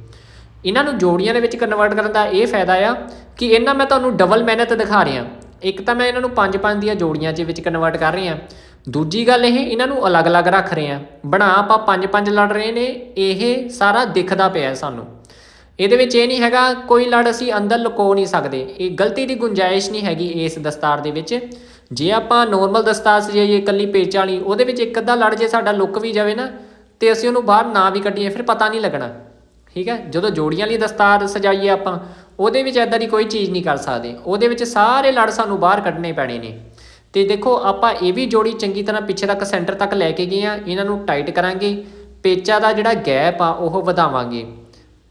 ਇਹਨਾਂ ਨੂੰ ਜੋੜੀਆਂ ਦੇ ਵਿੱਚ ਕਨਵਰਟ ਕਰਨ ਦਾ ਇਹ ਫਾਇਦਾ ਆ ਕਿ ਇਹਨਾਂ ਮੈਂ ਤੁਹਾਨੂੰ ਡਬਲ ਮਿਹਨਤ ਦਿਖਾ ਰਿਹਾ। ਇੱਕ ਤਾਂ ਮੈਂ ਇਹਨਾਂ ਨੂੰ ਪੰਜ ਪੰਜ ਦੀਆਂ ਜੋੜੀਆਂ ਦੇ ਵਿੱਚ ਕਨਵਰਟ ਕਰ ਰਿਹਾ। ਦੂਜੀ ਗੱਲ ਇਹ, ਇਹਨਾਂ ਨੂੰ ਅਲੱਗ-ਅਲੱਗ ਰੱਖ ਰਹੇ। ਆ ਬਣਾ ਆਪਾਂ ਪੰਜ ਪੰਜ ਲੜ ਰਹੇ ਨੇ, ਇਹ ਸਾਰਾ ਦਿਖਦਾ ਪਿਆ ਸਾਨੂੰ। ਇਹਦੇ ਵਿੱਚ ਇਹ ਨਹੀਂ ਹੈਗਾ, ਕੋਈ ਲੜ ਅਸੀਂ ਅੰਦਰ ਲੁਕੋ ਨਹੀਂ ਸਕਦੇ। ਇਹ ਗਲਤੀ ਦੀ ਗੁੰਜਾਇਸ਼ ਨਹੀਂ ਹੈਗੀ ਇਸ ਦਸਤਾਰ ਦੇ ਵਿੱਚ। ਜੇ ਆਪਾਂ ਨੋਰਮਲ ਦਸਤਾਰ ਸਜਾਈਏ, ਇਕੱਲੀ ਪੇਚ ਵਾਲੀ, ਉਹਦੇ ਵਿੱਚ ਇੱਕ ਅੱਧਾ ਲੜ ਜੇ ਸਾਡਾ ਲੁੱਕ ਵੀ ਜਾਵੇ ਨਾ, ਤੇ ਅਸੀਂ ਉਹਨੂੰ ਬਾਹਰ ਨਾ ਵੀ ਕੱਢੀਏ, ਫਿਰ ਪਤਾ ਨਹੀਂ ਲੱਗਣਾ। ਠੀਕ ਹੈ? ਜਦੋਂ ਜੋੜੀਆਂ ਲਈ ਦਸਤਾਰ ਸਜਾਈਏ ਆਪਾਂ, ਉਹਦੇ ਵਿੱਚ ਐਦਾਂ ਦੀ ਕੋਈ ਚੀਜ਼ ਨਹੀਂ ਕਰ ਸਕਦੇ। ਉਹਦੇ ਵਿੱਚ ਸਾਰੇ ਲੜ ਸਾਨੂੰ ਬਾਹਰ ਕੱਢਣੇ ਪੈਣੇ ਨੇ। ਤੇ ਦੇਖੋ, ਆਪਾਂ ਇਹ ਵੀ ਜੋੜੀ ਚੰਗੀ ਤਰ੍ਹਾਂ ਪਿੱਛੇ ਤੱਕ ਸੈਂਟਰ ਤੱਕ ਲੈ ਕੇ ਗਏ ਆ ਇਹਨਾਂ ਨੂੰ ਟਾਈਟ ਕਰਾਂਗੇ। ਪੇਚਾ ਦਾ ਜਿਹੜਾ ਗੈਪ ਆ, ਉਹ ਵਧਾਵਾਂਗੇ।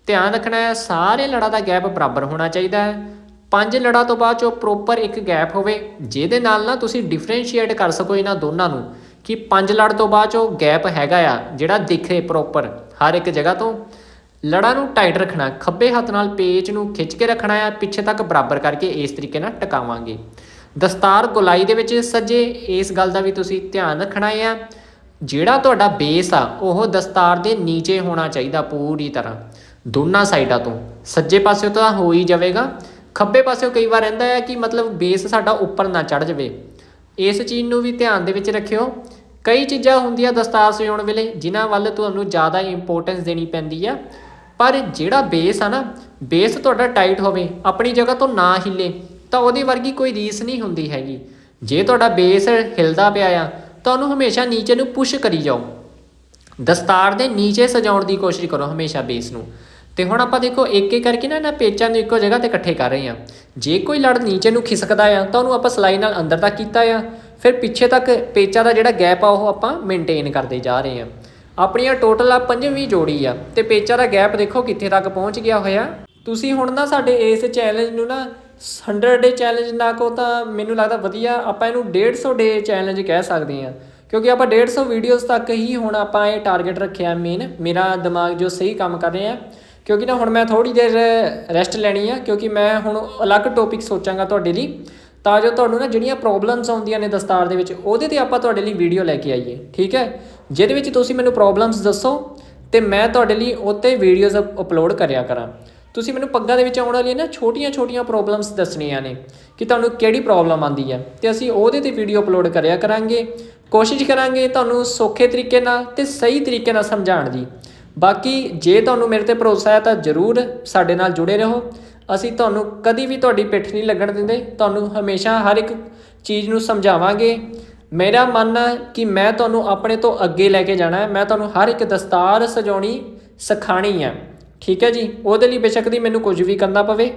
ਧਿਆਨ ਰੱਖਣਾ ਹੈ, ਸਾਰੇ ਲੜਾਂ ਦਾ ਗੈਪ ਬਰਾਬਰ ਹੋਣਾ ਚਾਹੀਦਾ ਹੈ। ਪੰਜ ਲੜਾਂ ਤੋਂ ਬਾਅਦ ਚੋਂ ਪ੍ਰੋਪਰ ਇੱਕ ਗੈਪ ਹੋਵੇ, ਜਿਹਦੇ ਨਾਲ ਨਾ ਤੁਸੀਂ ਡਿਫਰੈਂਸ਼ੀਏਟ ਕਰ ਸਕੋ ਇਹਨਾਂ ਦੋਨਾਂ ਨੂੰ ਕਿ ਪੰਜ ਲੜ ਤੋਂ ਬਾਅਦ ਚੋਂ ਗੈਪ ਹੈਗਾ ਆ, ਜਿਹੜਾ ਦਿਖੇ ਪ੍ਰੋਪਰ ਹਰ ਇੱਕ ਜਗ੍ਹਾ ਤੋਂ। ਲੜਾਂ ਨੂੰ ਟਾਈਟ ਰੱਖਣਾ, ਖੱਬੇ ਹੱਥ ਨਾਲ ਪੇਚ ਨੂੰ ਖਿੱਚ ਕੇ ਰੱਖਣਾ ਆ, ਪਿੱਛੇ ਤੱਕ ਬਰਾਬਰ ਕਰਕੇ ਇਸ ਤਰੀਕੇ ਨਾਲ ਟਿਕਾਵਾਂਗੇ। ਦਸਤਾਰ ਗੁਲਾਈ ਦੇ ਵਿੱਚ ਸੱਜੇ, ਇਸ ਗੱਲ ਦਾ ਵੀ ਤੁਸੀਂ ਧਿਆਨ ਰੱਖਣਾ ਆ, ਜਿਹੜਾ ਤੁਹਾਡਾ ਬੇਸ ਆ, ਉਹ ਦਸਤਾਰ ਦੇ ਨੀਚੇ ਹੋਣਾ ਚਾਹੀਦਾ ਪੂਰੀ ਤਰ੍ਹਾਂ, ਦੋਨਾਂ ਸਾਈਡਾਂ ਤੋਂ। ਸੱਜੇ ਪਾਸਿਓਂ ਤਾਂ ਹੋ ਹੀ ਜਾਵੇਗਾ ਖੱਬੇ ਪਾਸਿਓਂ ਕਈ ਵਾਰ ਰਹਿੰਦਾ ਹੈ ਕਿ ਮਤਲਬ ਬੇਸ ਸਾਡਾ ਉੱਪਰ ਨਾ ਚੜ ਜਾਵੇ। ਇਸ ਚੀਜ਼ ਨੂੰ ਵੀ ਧਿਆਨ ਦੇ ਵਿੱਚ ਰੱਖਿਓ। ਕਈ ਚੀਜ਼ਾਂ ਹੁੰਦੀਆਂ ਦਸਤਾਰ ਸਜਾਉਣ ਵੇਲੇ ਜਿਨ੍ਹਾਂ ਵੱਲ ਤੁਹਾਨੂੰ ਜ਼ਿਆਦਾ ਇੰਪੋਰਟੈਂਸ ਦੇਣੀ ਪੈਂਦੀ ਆ। ਪਰ ਜਿਹੜਾ ਬੇਸ ਆ ਨਾ ਬੇਸ ਤੁਹਾਡਾ ਟਾਈਟ ਹੋਵੇ, ਆਪਣੀ ਜਗ੍ਹਾ ਤੋਂ ਨਾ ਹਿੱਲੇ, ਤਾਂ ਉਹਦੀ ਵਰਗੀ ਕੋਈ ਰੀਸ ਨਹੀਂ ਹੁੰਦੀ ਹੈਗੀ। ਜੇ ਤੁਹਾਡਾ ਬੇਸ ਹਿਲਦਾ ਪਿਆ ਆ, ਤਾਂ ਉਹਨੂੰ ਹਮੇਸ਼ਾ ਨੀਚੇ ਨੂੰ ਪੁਸ਼ ਕਰੀ ਜਾਓ। ਦਸਤਾਰ ਦੇ ਨੀਚੇ ਸਜਾਉਣ ਦੀ ਕੋਸ਼ਿਸ਼ ਕਰੋ ਹਮੇਸ਼ਾ ਬੇਸ ਨੂੰ। ਤੇ ਹੁਣ ਆਪਾਂ ਦੇਖੋ ਇੱਕ ਇੱਕ ਕਰਕੇ ਨਾ ਇਹਨਾਂ ਪੇਚਾਂ ਨੂੰ ਇੱਕੋ ਜਗ੍ਹਾ ਤੇ ਇਕੱਠੇ ਕਰ ਰਹੇ ਹਾਂ। ਜੇ ਕੋਈ ਲੜ ਨੀਚੇ ਨੂੰ ਖਿਸਕਦਾ ਆ, ਤਾਂ ਉਹਨੂੰ ਆਪਾਂ ਸਲਾਈ ਨਾਲ ਅੰਦਰ ਤੱਕ ਕੀਤਾ ਆ। ਫਿਰ ਪਿੱਛੇ ਤੱਕ ਪੇਚਾਂ ਦਾ ਜਿਹੜਾ ਗੈਪ ਆ, ਉਹ ਆਪਾਂ ਮੇਨਟੇਨ ਕਰਦੇ ਜਾ ਰਹੇ ਹਾਂ। ਆਪਣੀਆਂ ਟੋਟਲ ਆ ਪੰਜਵੀਂ ਜੋੜੀ ਆ, ਤੇ ਪੇਚਾਂ ਦਾ ਗੈਪ ਦੇਖੋ ਕਿੱਥੇ ਤੱਕ ਪਹੁੰਚ ਗਿਆ ਹੋਇਆ। ਤੁਸੀਂ ਹੁਣ ਨਾ ਸਾਡੇ ਇਸ ਚੈਲੰਜ ਨੂੰ ਨਾ 100 ਡੇ ਚੈਲੰਜ ਨਾ ਕੋ ਤਾਂ ਮੈਨੂੰ ਲੱਗਦਾ ਵਧੀਆ, ਆਪਾਂ ਇਹਨੂੰ 150 ਡੇ ਚੈਲੰਜ ਕਹਿ ਸਕਦੇ ਹਾਂ। ਕਿਉਂਕਿ ਆਪਾਂ 150 ਵੀਡੀਓਜ਼ ਤੱਕ ਹੀ ਹੁਣ ਆਪਾਂ ਇਹ ਟਾਰਗੇਟ ਰੱਖਿਆ ਮੇਨ ਮੇਰਾ ਦਿਮਾਗ ਜੋ ਸਹੀ ਕੰਮ ਕਰ ਰਿਹਾ ਕਿਉਂਕਿ ਨਾ ਹੁਣ ਮੈਂ ਥੋੜੀ ਦੇਰ ਰੈਸਟ ਲੈਣੀ ਆ, ਕਿਉਂਕਿ ਮੈਂ ਹੁਣ ਅਲੱਗ ਟੌਪਿਕ ਸੋਚਾਂਗਾ ਤੁਹਾਡੇ ਲਈ, ਤਾਂ ਜੋ ਤੁਹਾਨੂੰ ਨਾ ਜਿਹੜੀਆਂ ਪ੍ਰੋਬਲਮਸ ਆਉਂਦੀਆਂ ਨੇ ਦਸਤਾਰ ਦੇ ਵਿੱਚ, ਉਹਦੇ ਤੇ ਆਪਾਂ ਤੁਹਾਡੇ ਲਈ ਵੀਡੀਓ ਲੈ ਕੇ ਆਈਏ, ਠੀਕ ਹੈ? ਜਿਹਦੇ ਵਿੱਚ ਤੁਸੀਂ ਮੈਨੂੰ ਪ੍ਰੋਬਲਮਸ ਦੱਸੋ, ਤੇ ਮੈਂ ਤੁਹਾਡੇ ਲਈ ਉੱਤੇ ਵੀਡੀਓਜ਼ ਅਪਲੋਡ ਕਰਿਆ ਕਰਾਂ। ਤੁਸੀਂ ਮੈਨੂੰ ਪੱਗਾਂ ਦੇ ਵਿੱਚ ਆਉਣ ਵਾਲੀਆਂ ਨਾ ਛੋਟੀਆਂ-ਛੋਟੀਆਂ ਪ੍ਰੋਬਲਮਸ ਦੱਸਣੀਆਂ ਨੇ, ਕਿ ਤੁਹਾਨੂੰ ਕਿਹੜੀ ਪ੍ਰੋਬਲਮ ਆਂਦੀ ਹੈ, ਤੇ ਅਸੀਂ ਉਹਦੇ ਤੇ ਵੀਡੀਓ ਅਪਲੋਡ ਕਰਿਆ ਕਰਾਂਗੇ, ਕੋਸ਼ਿਸ਼ ਕਰਾਂਗੇ ਤੁਹਾਨੂੰ ਸੌਖੇ ਤਰੀਕੇ ਨਾਲ ਤੇ ਸਹੀ ਤਰੀਕੇ ਨਾਲ ਸਮਝਾਉਣ ਦੀ। ਬਾਕੀ ਜੇ ਤੁਹਾਨੂੰ ਮੇਰੇ ਤੇ ਭਰੋਸਾ ਹੈ ਤਾਂ ਜਰੂਰ ਸਾਡੇ ਨਾਲ ਜੁੜੇ ਰਹੋ। ਅਸੀਂ ਤੁਹਾਨੂੰ ਕਦੀ ਵੀ ਤੁਹਾਡੀ ਪਿੱਠ ਨਹੀਂ ਲੱਗਣ ਦਿੰਦੇ। ਤੁਹਾਨੂੰ ਹਮੇਸ਼ਾ ਹਰ ਇੱਕ ਚੀਜ਼ ਨੂੰ ਸਮਝਾਵਾਂਗੇ। ਮੇਰਾ ਮੰਨਣਾ ਹੈ ਕਿ ਮੈਂ ਤੁਹਾਨੂੰ ਆਪਣੇ ਤੋਂ ਅੱਗੇ ਲੈ ਕੇ ਜਾਣਾ ਹੈ। ਮੈਂ ਤੁਹਾਨੂੰ ਹਰ ਇੱਕ ਦਸਤਾਰ ਸਜਾਉਣੀ ਸਿਖਾਣੀ ਹੈ। ਠੀਕ ਹੈ ਜੀ? ਉਹਦੇ ਲਈ ਬੇਸ਼ੱਕ ਦੀ ਮੈਨੂੰ ਕੁਝ ਵੀ ਕਰਨਾ ਪਵੇ।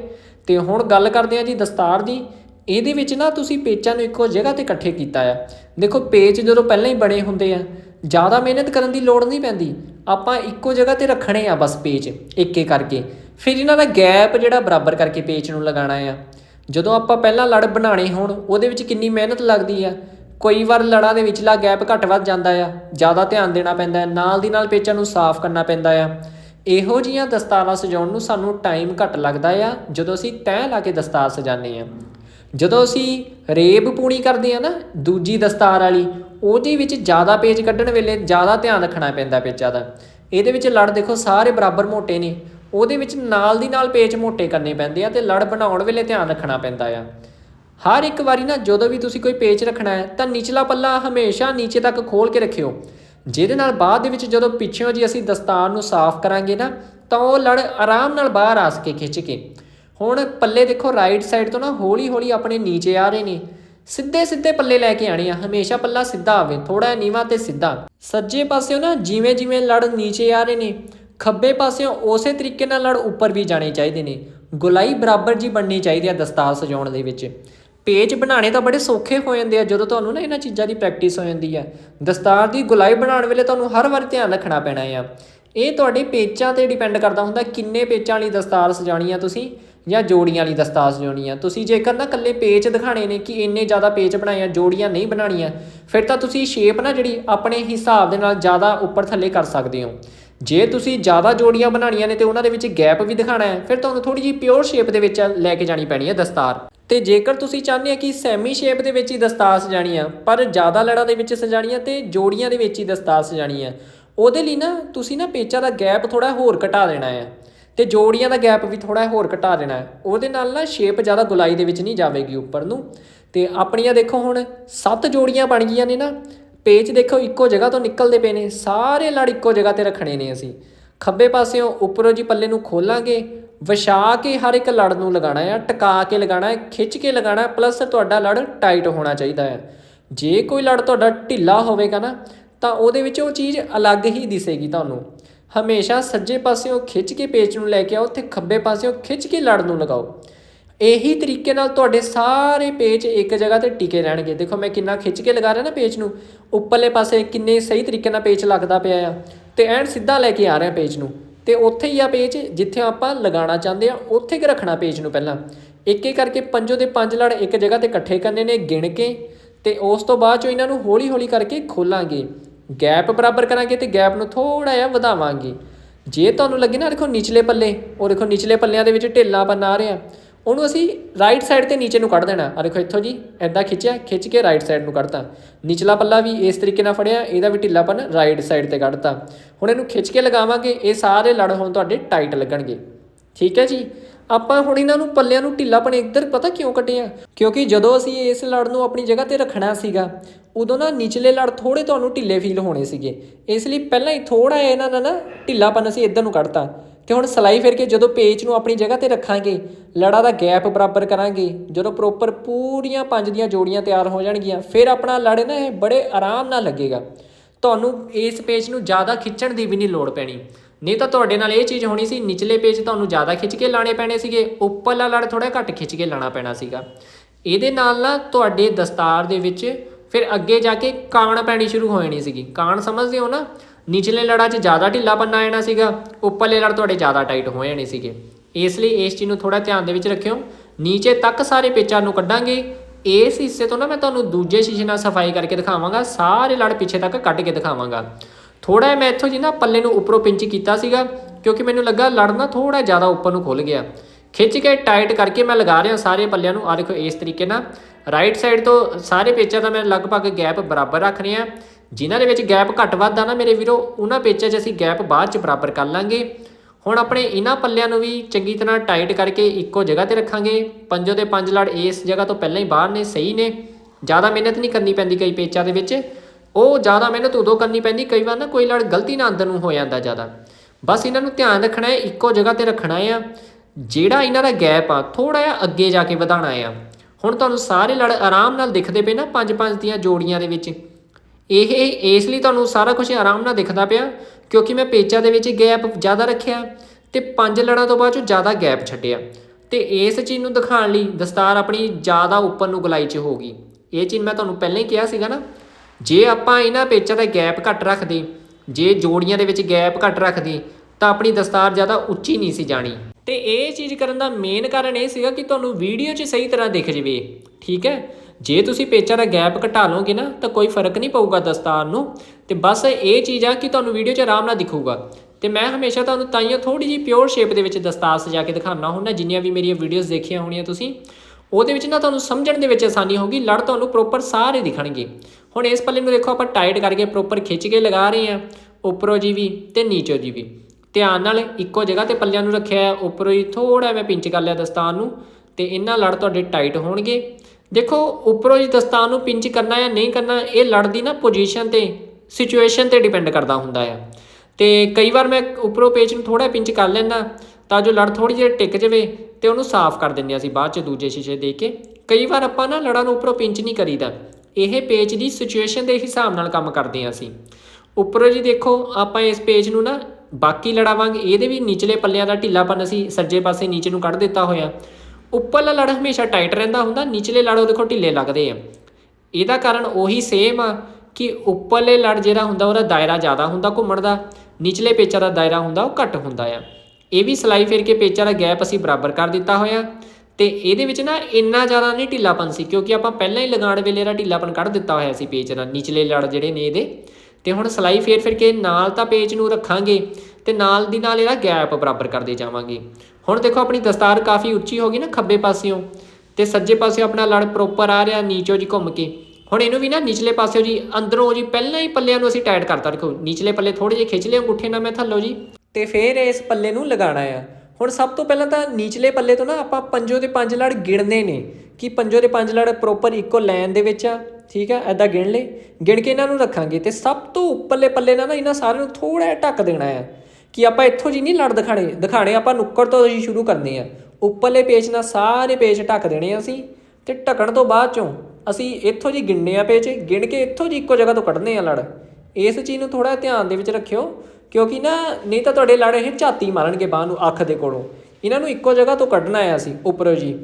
ਤੇ ਹੁਣ ਗੱਲ ਕਰਦੇ ਹਾਂ ਜੀ ਦਸਤਾਰ ਦੀ। ਇਹਦੇ ਵਿੱਚ ਨਾ ਤੁਸੀਂ ਪੇਚਾਂ ਨੂੰ ਇੱਕੋ ਜਗ੍ਹਾ ਤੇ ਇਕੱਠੇ ਕੀਤਾ ਆ। ਦੇਖੋ, ਪੇਚ ਜਦੋਂ ਪਹਿਲਾਂ ਹੀ ਬਣੇ ਹੁੰਦੇ ਆ, ਜ਼ਿਆਦਾ ਮਿਹਨਤ ਕਰਨ ਦੀ ਲੋੜ ਨਹੀਂ ਪੈਂਦੀ। ਆਪਾਂ ਇੱਕੋ ਜਗ੍ਹਾ ਤੇ ਰੱਖਣੇ ਆ ਬਸ ਪੇਚ ਇੱਕ ਇੱਕ ਕਰਕੇ। ਫਿਰ ਇਹਨਾਂ ਦਾ ਗੈਪ ਜਿਹੜਾ ਬਰਾਬਰ ਕਰਕੇ ਪੇਚ ਨੂੰ ਲਗਾਉਣਾ ਆ। ਜਦੋਂ ਆਪਾਂ ਪਹਿਲਾਂ ਲੜ ਬਣਾਣੇ ਹੋਣ, ਉਹਦੇ ਵਿੱਚ ਕਿੰਨੀ ਮਿਹਨਤ ਲੱਗਦੀ ਆ। ਕਈ ਵਾਰ ਲੜਾਂ ਦੇ ਵਿਚਲਾ ਗੈਪ ਘੱਟ ਵੱਧ ਜਾਂਦਾ ਆ। ਜ਼ਿਆਦਾ ਧਿਆਨ ਦੇਣਾ ਪੈਂਦਾ ਹੈ ਨਾਲ ਦੀ ਨਾਲ ਪੇਚਾਂ ਨੂੰ ਸਾਫ਼ ਕਰਨਾ ਪੈਂਦਾ ਆ। ਇਹੋ ਜੀਆਂ ਦਸਤਾਰਾਂ ਸਜਾਉਣ ਨੂੰ ਸਾਨੂੰ ਟਾਈਮ ਘੱਟ ਲੱਗਦਾ ਆ, ਜਦੋਂ ਅਸੀਂ ਤੈਅ ਲਾ ਕੇ ਦਸਤਾਰ ਸਜਾਉਂਦੇ ਆ। ਜਦੋਂ ਅਸੀਂ ਰੇਬ ਪੂਣੀ ਕਰਦੇ ਆ ਨਾ, ਦੂਜੀ ਦਸਤਾਰ ਵਾਲੀ ਉਹਦੇ ਵਿੱਚ ਜ਼ਿਆਦਾ ਪੇਜ ਕੱਢਣ ਵੇਲੇ ਜ਼ਿਆਦਾ ਧਿਆਨ ਰੱਖਣਾ ਪੈਂਦਾ ਪੇਚਾਂ ਦਾ। ਇਹਦੇ ਵਿੱਚ ਲੜ ਦੇਖੋ, ਸਾਰੇ ਬਰਾਬਰ ਮੋਟੇ ਨੇ। ਉਹਦੇ ਵਿੱਚ ਨਾਲ ਦੀ ਨਾਲ ਪੇਜ ਮੋਟੇ ਕਰਨੇ ਪੈਂਦੇ ਆ ਤੇ ਲੜ ਬਣਾਉਣ ਵੇਲੇ ਧਿਆਨ ਰੱਖਣਾ ਪੈਂਦਾ ਆ। ਹਰ ਇੱਕ ਵਾਰੀ ਨਾ ਜਦੋਂ ਵੀ ਤੁਸੀਂ ਕੋਈ ਪੇਜ ਰੱਖਣਾ ਹੈ, ਤਾਂ ਨਿਚਲਾ ਪੱਲਾ ਹਮੇਸ਼ਾ ਨੀਚੇ ਤੱਕ ਖੋਲ ਕੇ ਰੱਖਿਓ। ਜਿਹਦੇ ਨਾਲ ਬਾਅਦ ਦੇ ਵਿੱਚ ਜਦੋਂ ਪਿੱਛੋਂ ਜੀ ਅਸੀਂ ਦਸਤਾਰ ਨੂੰ ਸਾਫ਼ ਕਰਾਂਗੇ ਨਾ, ਤਾਂ ਉਹ ਲੜ ਆਰਾਮ ਨਾਲ ਬਾਹਰ ਆ ਸਕੇ ਖਿੱਚ ਕੇ। ਹੁਣ ਪੱਲੇ ਦੇਖੋ ਰਾਈਟ ਸਾਈਡ ਤੋਂ ਨਾ ਹੌਲੀ ਹੌਲੀ ਆਪਣੇ ਨੀਚੇ ਆ ਰਹੇ ਨੇ। ਸਿੱਧੇ ਸਿੱਧੇ ਪੱਲੇ ਲੈ ਕੇ ਆਣੇ ਆ ਹਮੇਸ਼ਾ ਪੱਲਾ ਸਿੱਧਾ ਆਵੇ ਥੋੜਾ ਨੀਵਾ ਤੇ ਸਿੱਧਾ। ਸੱਜੇ ਪਾਸਿਓਂ ਨਾ ਜਿਵੇਂ ਜਿਵੇਂ ਲੜ ਨੀਚੇ ਆ ਰਹੇ ਨੇ, ਖੱਬੇ ਪਾਸਿਓਂ ਉਸੇ ਤਰੀਕੇ ਨਾਲ ਲੜ ਉੱਪਰ ਵੀ ਜਾਣੇ ਚਾਹੀਦੇ ਨੇ। ਗੁਲਾਈ ਬਰਾਬਰ ਜੀ ਬਣਨੀ ਚਾਹੀਦੀ ਆ ਦਸਤਾਰ ਸਜਾਉਣ ਦੇ ਵਿੱਚ। ਪੇਜ ਬਣਾਉਣੇ ਤਾਂ ਬੜੇ ਸੌਖੇ ਹੋ ਜਾਂਦੇ ਆ, ਜਦੋਂ ਤੁਹਾਨੂੰ ਨਾ ਇਹਨਾਂ ਚੀਜ਼ਾਂ ਦੀ ਪ੍ਰੈਕਟਿਸ ਹੋ ਜਾਂਦੀ ਆ। ਦਸਤਾਰ ਦੀ ਗੁਲਾਈ ਬਣਾਉਣ ਵੇਲੇ ਤੁਹਾਨੂੰ ਹਰ ਵਾਰ ਧਿਆਨ ਰੱਖਣਾ ਪੈਣਾ ਆ। ਇਹ ਤੁਹਾਡੇ ਪੇਚਾਂ ਤੇ ਡਿਪੈਂਡ ਕਰਦਾ ਹੁੰਦਾ ਕਿੰਨੇ ਪੇਚਾਂ ਵਾਲੀ ਦਸਤਾਰ ਸਜਾਣੀ ਆ ਤੁਸੀਂ। ਜਾਂ ਜੋੜੀਆਂ ਵਾਲੀ ਦਸਤਾਰ ਸਜਾਉਣੀ ਆ। ਤੁਸੀਂ ਜੇਕਰ ਨਾ ਇਕੱਲੇ ਪੇਚ ਦਿਖਾਣੇ ਨੇ ਕਿ ਇੰਨੇ ਜ਼ਿਆਦਾ ਪੇਚ ਬਣਾਏ ਆ, ਜੋੜੀਆਂ ਨਹੀਂ ਬਣਾਉਣੀਆਂ, ਫਿਰ ਤਾਂ ਤੁਸੀਂ ਸ਼ੇਪ ਨਾ ਜਿਹੜੀ ਆਪਣੇ ਹਿਸਾਬ ਦੇ ਨਾਲ ਜ਼ਿਆਦਾ ਉੱਪਰ ਥੱਲੇ ਕਰ ਸਕਦੇ ਹੋ। ਜੇ ਤੁਸੀਂ ਜ਼ਿਆਦਾ ਜੋੜੀਆਂ ਬਣਾਉਣੀਆਂ ਨੇ ਤੇ ਉਹਨਾਂ ਦੇ ਵਿੱਚ ਗੈਪ ਵੀ ਦਿਖਾਣਾ ਹੈ, ਫਿਰ ਤੁਹਾਨੂੰ ਥੋੜੀ ਜਿਹੀ ਪਿਓਰ ਸ਼ੇਪ ਦੇ ਵਿੱਚ ਲੈ ਕੇ ਜਾਣੀ ਪੈਣੀ ਹੈ ਦਸਤਾਰ। ਤੇ ਜੇਕਰ ਤੁਸੀਂ ਚਾਹੁੰਦੇ ਆ ਕਿ ਸੈਮੀ ਸ਼ੇਪ ਦੇ ਵਿੱਚ ਹੀ ਦਸਤਾਰ ਸਜਾਣੀ ਆ, ਪਰ ਜ਼ਿਆਦਾ ਲੜਾ ਦੇ ਵਿੱਚ ਸਜਾਣੀ ਆ ਤੇ ਜੋੜੀਆਂ ਦੇ ਵਿੱਚ ਹੀ ਦਸਤਾਰ ਸਜਾਣੀ ਆ, ਉਹਦੇ ਲਈ ਨਾ ਤੁਸੀਂ ਨਾ ਪੇਚਾਂ ਦਾ ਗੈਪ ਥੋੜਾ ਹੋਰ ਘਟਾ ਦੇਣਾ ਹੈ। ਤੇ ਜੋੜੀਆਂ ਦਾ ਗੈਪ ਵੀ ਥੋੜਾ ਹੋਰ ਘਟਾ ਦੇਣਾ ਹੈ। ਉਹਦੇ ਨਾਲ ਨਾ ਸ਼ੇਪ ਜ਼ਿਆਦਾ ਗੁਲਾਈ ਦੇ ਵਿੱਚ ਨਹੀਂ ਜਾਵੇਗੀ ਉੱਪਰ ਨੂੰ। ਤੇ ਆਪਣੀਆਂ ਦੇਖੋ ਹੁਣ ਸੱਤ ਜੋੜੀਆਂ ਬਣ ਗਈਆਂ ਨੇ ਨਾ, ਪੇਚ ਦੇਖੋ ਇੱਕੋ ਜਗ੍ਹਾ ਤੋਂ ਨਿਕਲਦੇ ਪਏ ਨੇ, ਸਾਰੇ ਲੜ ਇੱਕੋ ਜਗ੍ਹਾ ਤੇ ਰੱਖਣੇ ਨੇ ਅਸੀਂ। ਖੱਬੇ ਪਾਸਿਓਂ ਉੱਪਰੋਂ ਜੀ ਪੱਲੇ ਨੂੰ ਖੋਲਾਂਗੇ, ਵਿਛਾ ਕੇ ਹਰ ਇੱਕ ਲੜ ਨੂੰ ਲਗਾਣਾ ਹੈ ਟਿਕਾ ਕੇ ਲਗਾਣਾ ਹੈ, ਖਿੱਚ ਕੇ ਲਗਾਣਾ ਹੈ ਪਲੱਸ ਤੁਹਾਡਾ ਲੜ ਟਾਈਟ ਹੋਣਾ ਚਾਹੀਦਾ ਹੈ। ਜੇ ਕੋਈ ਲੜ ਤੁਹਾਡਾ ਢਿੱਲਾ ਹੋਵੇਗਾ ਨਾ, ਤਾਂ ਉਹਦੇ ਵਿੱਚ ਉਹ ਚੀਜ਼ ਅਲੱਗ ਹੀ ਦਿਸੇਗੀ ਤੁਹਾਨੂੰ। ਹਮੇਸ਼ਾ ਸੱਜੇ ਪਾਸਿਓਂ ਖਿੱਚ ਕੇ ਪੇਚ ਨੂੰ ਲੈ ਕੇ ਆਓ ਤੇ ਖੱਬੇ ਪਾਸਿਓਂ ਖਿੱਚ ਕੇ ਲੜ ਨੂੰ ਲਗਾਓ। ਇਹੀ ਤਰੀਕੇ ਨਾਲ ਤੁਹਾਡੇ ਸਾਰੇ ਪੇਚ ਇੱਕ ਜਗ੍ਹਾ ਤੇ ਟਿਕੇ ਰਹਿਣਗੇ। ਦੇਖੋ ਮੈਂ ਕਿੰਨਾ ਖਿੱਚ ਕੇ ਲਗਾ ਰਿਹਾ ਨਾ ਪੇਚ ਨੂੰ। ਉੱਪਰਲੇ ਪਾਸੇ ਕਿੰਨੇ ਸਹੀ ਤਰੀਕੇ ਨਾਲ ਪੇਚ ਲੱਗਦਾ ਪਿਆ ਆ। ਤੇ ਐਨ ਸਿੱਧਾ ਲੈ ਕੇ ਆ ਰਿਹਾ ਪੇਜ ਨੂੰ। ਤੇ ਉੱਥੇ ਹੀ ਆ ਪੇਜ ਜਿੱਥੇ ਆਪਾਂ ਲਗਾਉਣਾ ਚਾਹੁੰਦੇ ਆ, ਉੱਥੇ ਕਿ ਰੱਖਣਾ ਪੇਜ ਨੂੰ ਪਹਿਲਾਂ। ਇੱਕ ਇੱਕ ਕਰਕੇ ਪੰਜੋ ਦੇ ਪੰਜ ਲੜ ਇੱਕ ਜਗ੍ਹਾ ਤੇ ਇਕੱਠੇ ਕਰਨੇ ਨੇ ਗਿਣ ਕੇ ਤੇ ਉਸ ਤੋਂ ਬਾਅਦ ਚੋਂ ਇਹਨਾਂ ਨੂੰ ਹੌਲੀ ਹੌਲੀ ਕਰਕੇ ਖੋਲਾਂਗੇ। ਗੈਪ ਬਰਾਬਰ ਕਰਾਂਗੇ ਤੇ ਗੈਪ ਨੂੰ ਥੋੜਾ ਜਿਹਾ ਵਧਾਵਾਂਗੇ। ਜੇ ਤੁਹਾਨੂੰ ਲੱਗੇ ਨਾ ਦੇਖੋ ਨਿਚਲੇ ਪੱਲੇ, ਉਹ ਦੇਖੋ ਨਿਚਲੇ ਪੱਲਿਆਂ ਦੇ ਵਿੱਚ ਢਿੱਲਾਪਨ ਆ ਰਿਹਾ ਉਹਨੂੰ ਅਸੀਂ ਰਾਈਟ ਸਾਈਡ ਤੇ ਨੀਚੇ ਨੂੰ ਕੱਢ ਦੇਣਾ। ਆ ਦੇਖੋ ਇੱਥੋਂ ਜੀ ਐਦਾਂ ਖਿੱਚਿਆ, ਖਿੱਚ ਕੇ ਰਾਈਟ ਸਾਈਡ ਨੂੰ ਕੱਢਤਾ। ਨਿਚਲਾ ਪੱਲਾ ਵੀ ਇਸ ਤਰੀਕੇ ਨਾਲ ਫੜਿਆ, ਇਹਦਾ ਵੀ ਢਿੱਲਾਪਨ ਰਾਈਟ ਸਾਈਡ ਤੇ ਕੱਢਤਾ। ਹੁਣ ਇਹਨੂੰ ਖਿੱਚ ਕੇ ਲਗਾਵਾਂਗੇ, ਇਹ ਸਾਰੇ ਲੜ ਹੁਣ ਤੁਹਾਡੇ ਟਾਈਟ ਲੱਗਣਗੇ। ਠੀਕ ਹੈ ਜੀ? ਆਪਾਂ ਹੁਣ ਇਹਨਾਂ ਨੂੰ ਪੱਲਿਆਂ ਨੂੰ ਢਿੱਲਾਪਣ ਇੱਧਰ ਪਤਾ ਕਿਉਂ ਕੱਢਿਆ? ਕਿਉਂਕਿ ਜਦੋਂ ਅਸੀਂ ਇਸ ਲੜ ਨੂੰ ਆਪਣੀ ਜਗ੍ਹਾ ਤੇ ਰੱਖਣਾ ਸੀਗਾ ਉਦੋਂ ਨਾ ਨਿਚਲੇ ਲੜ ਥੋੜੇ ਤੁਹਾਨੂੰ ਢਿੱਲੇ ਫੀਲ ਹੋਣੇ ਸੀਗੇ। ਇਸ ਲਈ ਪਹਿਲਾਂ ਹੀ ਥੋੜਾ ਇਹਨਾਂ ਦਾ ਨਾ ਢਿੱਲਾਪਨ ਅਸੀਂ ਇੱਧਰ ਨੂੰ ਕੱਢਤਾ। ਤੇ ਹੁਣ ਸਲਾਈ ਫਿਰ ਕੇ ਜਦੋਂ ਪੇਚ ਨੂੰ ਆਪਣੀ ਜਗ੍ਹਾ ਤੇ ਰੱਖਾਂਗੇ, ਲੜਾ ਦਾ ਗੈਪ ਬਰਾਬਰ ਕਰਾਂਗੇ, ਜਦੋਂ ਪ੍ਰੋਪਰ ਪੂਰੀਆਂ ਪੰਜ ਦੀਆਂ ਜੋੜੀਆਂ ਤਿਆਰ ਹੋ ਜਾਣਗੀਆਂ, ਫਿਰ ਆਪਣਾ ਲੜ ਨਾ ਇਹ ਬੜੇ ਆਰਾਮ ਨਾਲ ਲੱਗੇਗਾ। ਤੁਹਾਨੂੰ ਇਸ ਪੇਜ ਨੂੰ ਜ਼ਿਆਦਾ ਖਿੱਚਣ ਦੀ ਵੀ ਨਹੀਂ ਲੋੜ ਪੈਣੀ। ਨਹੀਂ ਤਾਂ ਤੁਹਾਡੇ ਨਾਲ ਇਹ ਚੀਜ਼ ਹੋਣੀ ਸੀ, ਨਿਚਲੇ ਪੇਜ ਤੁਹਾਨੂੰ ਜ਼ਿਆਦਾ ਖਿੱਚ ਕੇ ਲਾਣੇ ਪੈਣੇ ਸੀਗੇ, ਉੱਪਰਲਾ ਲੜ ਥੋੜਾ ਘੱਟ ਖਿੱਚ ਕੇ ਲਾਣਾ ਪੈਣਾ ਸੀਗਾ। ਇਹਦੇ ਨਾਲ ਨਾ ਤੁਹਾਡੇ ਦਸਤਾਰ ਦੇ ਵਿੱਚ ਫਿਰ ਅੱਗੇ ਜਾ ਕੇ ਕਾਣ ਪੈਣੀ ਸ਼ੁਰੂ ਹੋ ਜਾਣੀ ਸੀਗੀ। ਕਾਣ ਸਮਝਦੇ ਹੋ ਨਾ? ਨਿਚਲੇ ਲੜਾਂ 'ਚ ਜ਼ਿਆਦਾ ਢਿੱਲਾਪਨ ਆ ਜਾਣਾ ਸੀਗਾ, ਉੱਪਰਲੇ ਲੜ ਤੁਹਾਡੇ ਜ਼ਿਆਦਾ ਟਾਈਟ ਹੋ ਜਾਣੇ ਸੀਗੇ। ਇਸ ਲਈ ਇਸ ਚੀਜ਼ ਨੂੰ ਥੋੜਾ ਧਿਆਨ ਦੇ ਵਿੱਚ ਰੱਖਿਓ। ਨੀਚੇ ਤੱਕ ਸਾਰੇ ਪੇਚਾਂ ਨੂੰ ਕੱਢਾਂਗੇ। ਇਸ ਹਿੱਸੇ ਤੋਂ ਨਾ ਮੈਂ ਤੁਹਾਨੂੰ ਦੂਜੇ ਸ਼ੀਸ਼ੇ ਨਾਲ ਸਫ਼ਾਈ ਕਰਕੇ ਦਿਖਾਵਾਂਗਾ, ਸਾਰੇ ਲੜ ਪਿੱਛੇ ਤੱਕ ਕੱਢ ਕੇ ਦਿਖਾਵਾਂਗਾ। ਥੋੜਾ ਜਿਹਾ ਮੈਂ ਇੱਥੋਂ ਜੀ ਨਾ ਪੱਲੇ ਨੂੰ ਉੱਪਰੋਂ ਪਿੰਚ ਕੀਤਾ ਸੀਗਾ, ਕਿਉਂਕਿ ਮੈਨੂੰ ਲੱਗਾ ਲੜ ਨਾ ਥੋੜਾ ਜ਼ਿਆਦਾ ਉੱਪਰ ਨੂੰ ਖੁੱਲ ਗਿਆ। ਖਿੱਚ ਕੇ ਟਾਈਟ ਕਰਕੇ ਮੈਂ ਲਗਾ ਰਿਹਾ ਸਾਰੇ ਪੱਲਿਆਂ ਨੂੰ। ਆ ਦੇਖੋ ਇਸ ਤਰੀਕੇ ਨਾਲ। ਰਾਈਟ ਸਾਈਡ ਤੋਂ ਸਾਰੇ ਪੇਚਾਂ ਦਾ ਮੈਂ ਲਗਭਗ ਗੈਪ ਬਰਾਬਰ ਰੱਖ ਰਿਹਾ। ਜਿਨ੍ਹਾਂ ਦੇ ਵਿੱਚ ਗੈਪ ਘੱਟ ਵੱਧ ਆ ਨਾ ਮੇਰੇ ਵੀਰੋ, ਉਹਨਾਂ ਪੇਚਾਂ 'ਚ ਅਸੀਂ ਗੈਪ ਬਾਅਦ 'ਚ ਬਰਾਬਰ ਕਰ ਲਾਂਗੇ। ਹੁਣ ਆਪਣੇ ਇਹਨਾਂ ਪੱਲਿਆਂ ਨੂੰ ਵੀ ਚੰਗੀ ਤਰ੍ਹਾਂ ਟਾਈਟ ਕਰਕੇ ਇੱਕੋ ਜਗ੍ਹਾ ਤੇ ਰੱਖਾਂਗੇ। ਪੰਜੋ ਦੇ ਪੰਜ ਲੜ ਇਸ ਜਗ੍ਹਾ ਤੋਂ ਪਹਿਲਾਂ ਹੀ ਬਾਹਰ ਨੇ, ਸਹੀ ਨੇ। ਜ਼ਿਆਦਾ ਮਿਹਨਤ ਨਹੀਂ ਕਰਨੀ ਪੈਂਦੀ ਕਈ ਪੇਚਾਂ ਦੇ ਵਿੱਚ। ਉਹ ਜ਼ਿਆਦਾ ਮਿਹਨਤ ਉਦੋਂ ਕਰਨੀ ਪੈਂਦੀ, ਕਈ ਵਾਰ ਨਾ ਕੋਈ ਲੜ ਗਲਤੀ ਨਾਲ ਅੰਦਰ ਨੂੰ ਹੋ ਜਾਂਦਾ ਜ਼ਿਆਦਾ। ਬਸ ਇਹਨਾਂ ਨੂੰ ਧਿਆਨ ਰੱਖਣਾ ਹੈ, ਇੱਕੋ ਜਗ੍ਹਾ ਤੇ ਰੱਖਣਾ ਆ। ਜਿਹੜਾ ਇਹਨਾਂ ਦਾ ਗੈਪ ਆ ਥੋੜਾ ਜਿਹਾ ਅੱਗੇ ਜਾ ਕੇ ਵਧਾਉਣਾ ਆ। ਹੁਣ ਤੁਹਾਨੂੰ ਸਾਰੇ ਲੜ ਆਰਾਮ ਨਾਲ ਦਿਖਦੇ ਪਏ ਨਾ ਪੰਜ ਪੰਜ ਦੀਆਂ ਜੋੜੀਆਂ ਦੇ ਵਿੱਚ। ਇਹ ਇਸ ਲਈ ਤੁਹਾਨੂੰ ਸਾਰਾ ਕੁਝ ਆਰਾਮ ਨਾਲ ਦਿਖਦਾ ਪਿਆ, ਕਿਉਂਕਿ ਮੈਂ ਪੇਚਾਂ ਦੇ ਵਿੱਚ ਗੈਪ ਜ਼ਿਆਦਾ ਰੱਖਿਆ ਤੇ ਪੰਜ ਲੜਾਂ ਤੋਂ ਬਾਅਦ ਚੋਂ ਜ਼ਿਆਦਾ ਗੈਪ ਛੱਡਿਆ। ਤੇ ਇਸ ਚੀਜ਼ ਨੂੰ ਦਿਖਾਉਣ ਲਈ ਦਸਤਾਰ ਆਪਣੀ ਜ਼ਿਆਦਾ ਉੱਪਰ ਨੂੰ ਗਲਾਈ 'ਚ ਹੋ ਗਈ। ਇਹ ਚੀਜ਼ ਮੈਂ ਤੁਹਾਨੂੰ ਪਹਿਲਾਂ ਹੀ ਕਿਹਾ ਸੀਗਾ ਨਾ, ਜੇ ਆਪਾਂ ਇਹਨਾਂ ਪੇਚਾਂ ਦਾ ਗੈਪ ਘੱਟ ਰੱਖਦੇ, ਜੇ ਜੋੜੀਆਂ ਦੇ ਵਿੱਚ ਗੈਪ ਘੱਟ ਰੱਖਦੇ, ਤਾਂ ਆਪਣੀ ਦਸਤਾਰ ਜ਼ਿਆਦਾ ਉੱਚੀ ਨਹੀਂ ਸੀ ਜਾਣੀ। ਤੇ ਇਹ ਚੀਜ਼ ਕਰਨ ਦਾ ਮੇਨ ਕਾਰਨ ਇਹ ਸੀਗਾ ਕਿ ਤੁਹਾਨੂੰ ਵੀਡੀਓ 'ਚ ਸਹੀ ਤਰ੍ਹਾਂ ਦਿਖ ਜਵੇ। ਠੀਕ ਹੈ? ਜੇ ਤੁਸੀਂ ਪੇਚਾਂ ਦਾ ਗੈਪ ਘਟਾ ਲਓਗੇ ਨਾ, ਤਾਂ ਕੋਈ ਫ਼ਰਕ ਨਹੀਂ ਪਊਗਾ ਦਸਤਾਰ ਨੂੰ। ਤੇ ਬਸ ਇਹ ਚੀਜ਼ ਆ ਕਿ ਤੁਹਾਨੂੰ ਵੀਡੀਓ 'ਚ ਆਰਾਮ ਨਾਲ ਦਿਖੂਗਾ। ਤੇ ਮੈਂ ਹਮੇਸ਼ਾ ਤੁਹਾਨੂੰ ਤਾਈਓ ਥੋੜੀ ਜੀ ਪਿਓਰ ਸ਼ੇਪ ਦੇ ਵਿੱਚ ਦਸਤਾਰ ਸਜਾ ਕੇ ਦਿਖਾਉਣਾ ਹੁੰਦਾ, ਜਿੰਨੀਆਂ ਵੀ ਮੇਰੀਆਂ ਵੀਡੀਓਜ਼ ਦੇਖੀਆਂ ਹੋਣੀਆਂ ਤੁਸੀਂ। ਉਹਦੇ ਵਿੱਚ ਨਾ ਤੁਹਾਨੂੰ ਸਮਝਣ ਦੇ ਵਿੱਚ ਆਸਾਨੀ ਹੋਗੀ ਲੜ ਤੁਹਾਨੂੰ ਪ੍ਰੋਪਰ ਸਾਰੇ ਦਿਖਣਗੇ। ਹੁਣ ਇਸ ਪੱਲੇ ਨੂੰ ਦੇਖੋ, ਆਪਾਂ ਟਾਈਟ ਕਰਕੇ ਪ੍ਰੋਪਰ ਖਿੱਚ ਕੇ ਲਗਾ ਰਹੇ ਆ ਉੱਪਰੋਂ ਜੀ ਵੀ ਤੇ ਨੀਚੋਂ ਜੀ ਵੀ। ਧਿਆਨ ਨਾਲ ਇੱਕੋ ਜਗ੍ਹਾ ਤੇ ਪੱਲਿਆਂ ਨੂੰ ਰੱਖਿਆ ਉੱਪਰੋਂ ਹੀ ਥੋੜਾ ਮੈਂ ਪਿੰਚ ਕਰ ਲਿਆ ਦਸਤਾਨ ਨੂੰ ਤੇ ਇਹਨਾਂ ਲੜ ਤੁਹਾਡੇ ਟਾਈਟ ਹੋਣਗੇ। ਦੇਖੋ, ਉੱਪਰੋਂ ਹੀ ਦਸਤਾਨ ਨੂੰ ਪਿੰਚ ਕਰਨਾ ਜਾਂ ਨਹੀਂ ਕਰਨਾ, ਇਹ ਲੜ ਦੀ ਨਾ ਪੋਜੀਸ਼ਨ ਤੇ ਸਿਚੁਏਸ਼ਨ ਤੇ ਡਿਪੈਂਡ ਕਰਦਾ ਹੁੰਦਾ ਆ। ਤੇ ਕਈ ਵਾਰ ਮੈਂ ਉੱਪਰੋਂ ਪੇਚ ਨੂੰ ਥੋੜਾ ਪਿੰਚ ਕਰ ਲੈਂਦਾ, ਤਾਂ ਜੋ ਲੜ ਥੋੜੀ ਜਿਹੀ ਟਿਕ ਜਾਵੇ ਤੇ ਉਹਨੂੰ ਸਾਫ਼ ਕਰ ਦਿੰਦੇ ਅਸੀਂ ਬਾਅਦ ਚ ਦੂਜੇ ਸ਼ੀਸ਼ੇ ਦੇ ਕੇ। ਕਈ ਵਾਰ ਆਪਾਂ ਨਾ ਲੜਾਂ ਨੂੰ ਉੱਪਰੋਂ ਪਿੰਚ ਨਹੀਂ ਕਰੀਦਾ। ਇਹ ਪੇਜ ਦੀ ਸਿਚੁਏਸ਼ਨ ਦੇ ਹਿਸਾਬ ਨਾਲ ਕੰਮ ਕਰਦੇ ਹਾਂ ਅਸੀਂ। ਉੱਪਰੋਂ ਜੀ ਦੇਖੋ, ਆਪਾਂ ਇਸ ਪੇਜ ਨੂੰ ਨਾ ਬਾਕੀ ਲੜਾ ਵਾਂਗ ਇਹਦੇ ਵੀ ਨਿਚਲੇ ਪੱਲਿਆਂ ਦਾ ਢਿੱਲਾਪਨ ਅਸੀਂ ਸੱਜੇ ਪਾਸੇ ਨੀਚੇ ਨੂੰ ਕੱਢ ਦਿੱਤਾ ਹੋਇਆ। ਉੱਪਰਲਾ ਲੜ ਹਮੇਸ਼ਾ ਟਾਈਟ ਰਹਿੰਦਾ ਹੁੰਦਾ, ਨੀਚਲੇ ਲੜ ਉਹ ਦੇਖੋ ਢਿੱਲੇ ਲੱਗਦੇ ਆ। ਇਹਦਾ ਕਾਰਨ ਉਹੀ ਸੇਮ ਆ ਕਿ ਉੱਪਰਲੇ ਲੜ ਜਿਹੜਾ ਹੁੰਦਾ ਉਹਦਾ ਦਾਇਰਾ ਜ਼ਿਆਦਾ ਹੁੰਦਾ ਘੁੰਮਣ ਦਾ, ਨਿਚਲੇ ਪੇਚਾਂ ਦਾ ਦਾਇਰਾ ਹੁੰਦਾ ਉਹ ਘੱਟ ਹੁੰਦਾ ਆ। ਇਹ ਵੀ ਸਲਾਈ ਫੇਰ ਕੇ ਪੇਚਾਂ ਦਾ ਗੈਪ ਅਸੀਂ ਬਰਾਬਰ ਕਰ ਦਿੱਤਾ ਹੋਇਆ ਤੇ ਇਹਦੇ ਵਿੱਚ ਨਾ ਇੰਨਾ ਜ਼ਿਆਦਾ ਨਹੀਂ ਢਿੱਲਾਪਨ ਸੀ ਕਿਉਂਕਿ ਆਪਾਂ ਪਹਿਲਾਂ ਹੀ ਲਗਾਉਣ ਵੇਲੇ ਦਾ ਢਿੱਲਾਪਨ ਕੱਢ ਦਿੱਤਾ ਹੋਇਆ ਸੀ ਪੇਚ ਨਾਲ ਨਿਚਲੇ ਲੜ ਜਿਹੜੇ ਨੇ ਇਹਦੇ। ਤੇ ਹੁਣ ਸਲਾਈ ਫੇਰ ਫਿਰ ਕੇ ਨਾਲ ਤਾਂ ਪੇਚ ਨੂੰ ਰੱਖਾਂਗੇ ਤੇ ਨਾਲ ਦੀ ਨਾਲ ਇਹਦਾ ਗੈਪ ਬਰਾਬਰ ਕਰਦੇ ਜਾਵਾਂਗੇ। ਹੁਣ ਦੇਖੋ ਆਪਣੀ ਦਸਤਾਰ ਕਾਫੀ ਉੱਚੀ ਹੋ ਗਈ ਨਾ ਖੱਬੇ ਪਾਸਿਓਂ ਤੇ ਸੱਜੇ ਪਾਸੇ ਆਪਣਾ ਲੜ ਪ੍ਰੋਪਰ ਆ ਰਿਹਾ ਨੀਚੋਂ ਜੀ ਘੁੰਮ ਕੇ। ਹੁਣ ਇਹਨੂੰ ਵੀ ਨਾ ਨਿਚਲੇ ਪਾਸਿਓ ਜੀ ਅੰਦਰੋਂ ਜੀ ਪਹਿਲਾਂ ਹੀ ਪੱਲਿਆਂ ਨੂੰ ਅਸੀਂ ਟਾਈਟ ਕਰਤਾ ਰੱਖੋ ਨੀਚਲੇ ਪੱਲੇ ਥੋੜੇ ਜਿਹੇ ਖਿੱਚ ਲਿਓ ਅੰਗੂਠੇ ਨਾਲ ਮੈਂ ਥੱਲੋਂ ਜੀ ਤੇ ਫੇਰ ਇਸ ਪੱਲੇ ਨੂੰ ਲਗਾਉਣਾ ਆ। ਹੁਣ ਸਭ ਤੋਂ ਪਹਿਲਾਂ ਤਾਂ ਨੀਚਲੇ ਪੱਲੇ ਤੋਂ ਨਾ ਆਪਾਂ ਪੰਜੋ ਦੇ ਪੰਜ ਲੜ ਗਿਣਨੇ ਨੇ ਕਿ ਪੰਜੋ ਦੇ ਪੰਜ ਲੜ ਪ੍ਰੋਪਰ ਇੱਕੋ ਲਾਈਨ ਦੇ ਵਿੱਚ ਆ। ਠੀਕ ਹੈ ਐਦਾਂ ਗਿਣ ਲੈ ਗਿਣ ਕੇ ਇਹਨਾਂ ਨੂੰ ਰੱਖਾਂਗੇ ਤੇ ਸਭ ਤੋਂ ਉੱਪਰਲੇ ਪੱਲੇ ਨਾਲ ਨਾ ਇਹਨਾਂ ਸਾਰਿਆਂ ਨੂੰ ਥੋੜਾ ਜਿਹਾ ਢੱਕ ਦੇਣਾ ਆ ਕਿ ਆਪਾਂ ਇੱਥੋਂ ਜੀ ਨਹੀਂ ਲੜ ਦਿਖਾਣੇ ਦਿਖਾਣੇ ਆਪਾਂ ਨੁੱਕਰ ਤੋਂ ਜੀ ਸ਼ੁਰੂ ਕਰਨੇ ਆ। ਉੱਪਰਲੇ ਪੇਚ ਨਾਲ ਸਾਰੇ ਪੇਚ ਢੱਕ ਦੇਣੇ ਆ ਅਸੀਂ ਤੇ ਢੱਕਣ ਤੋਂ ਬਾਅਦ ਚੋਂ ਅਸੀਂ ਇੱਥੋਂ ਜੀ ਗਿਣਨੇ ਆ ਪੇਚ, ਗਿਣ ਕੇ ਇੱਥੋਂ ਜੀ ਇੱਕੋ ਜਗ੍ਹਾ ਤੋਂ ਕੱਢਨੇ ਆ ਲੜ। ਇਸ ਚੀਜ਼ ਨੂੰ ਥੋੜਾ ਧਿਆਨ ਦੇ ਵਿੱਚ ਰੱਖਿਓ, ਕਿਉਂਕਿ ਨਾ ਨਹੀਂ ਤਾਂ ਤੁਹਾਡੇ ਲੜ ਇਹ ਝਾਤੀ ਮਾਰਨਗੇ ਬਾਹ ਨੂੰ ਅੱਖ ਦੇ ਕੋਲੋਂ। ਇਹਨਾਂ ਨੂੰ ਇੱਕੋ ਜਗ੍ਹਾ ਤੋਂ ਕੱਢਣਾ ਆ ਅਸੀਂ, ਉੱਪਰੋਂ ਜੀ।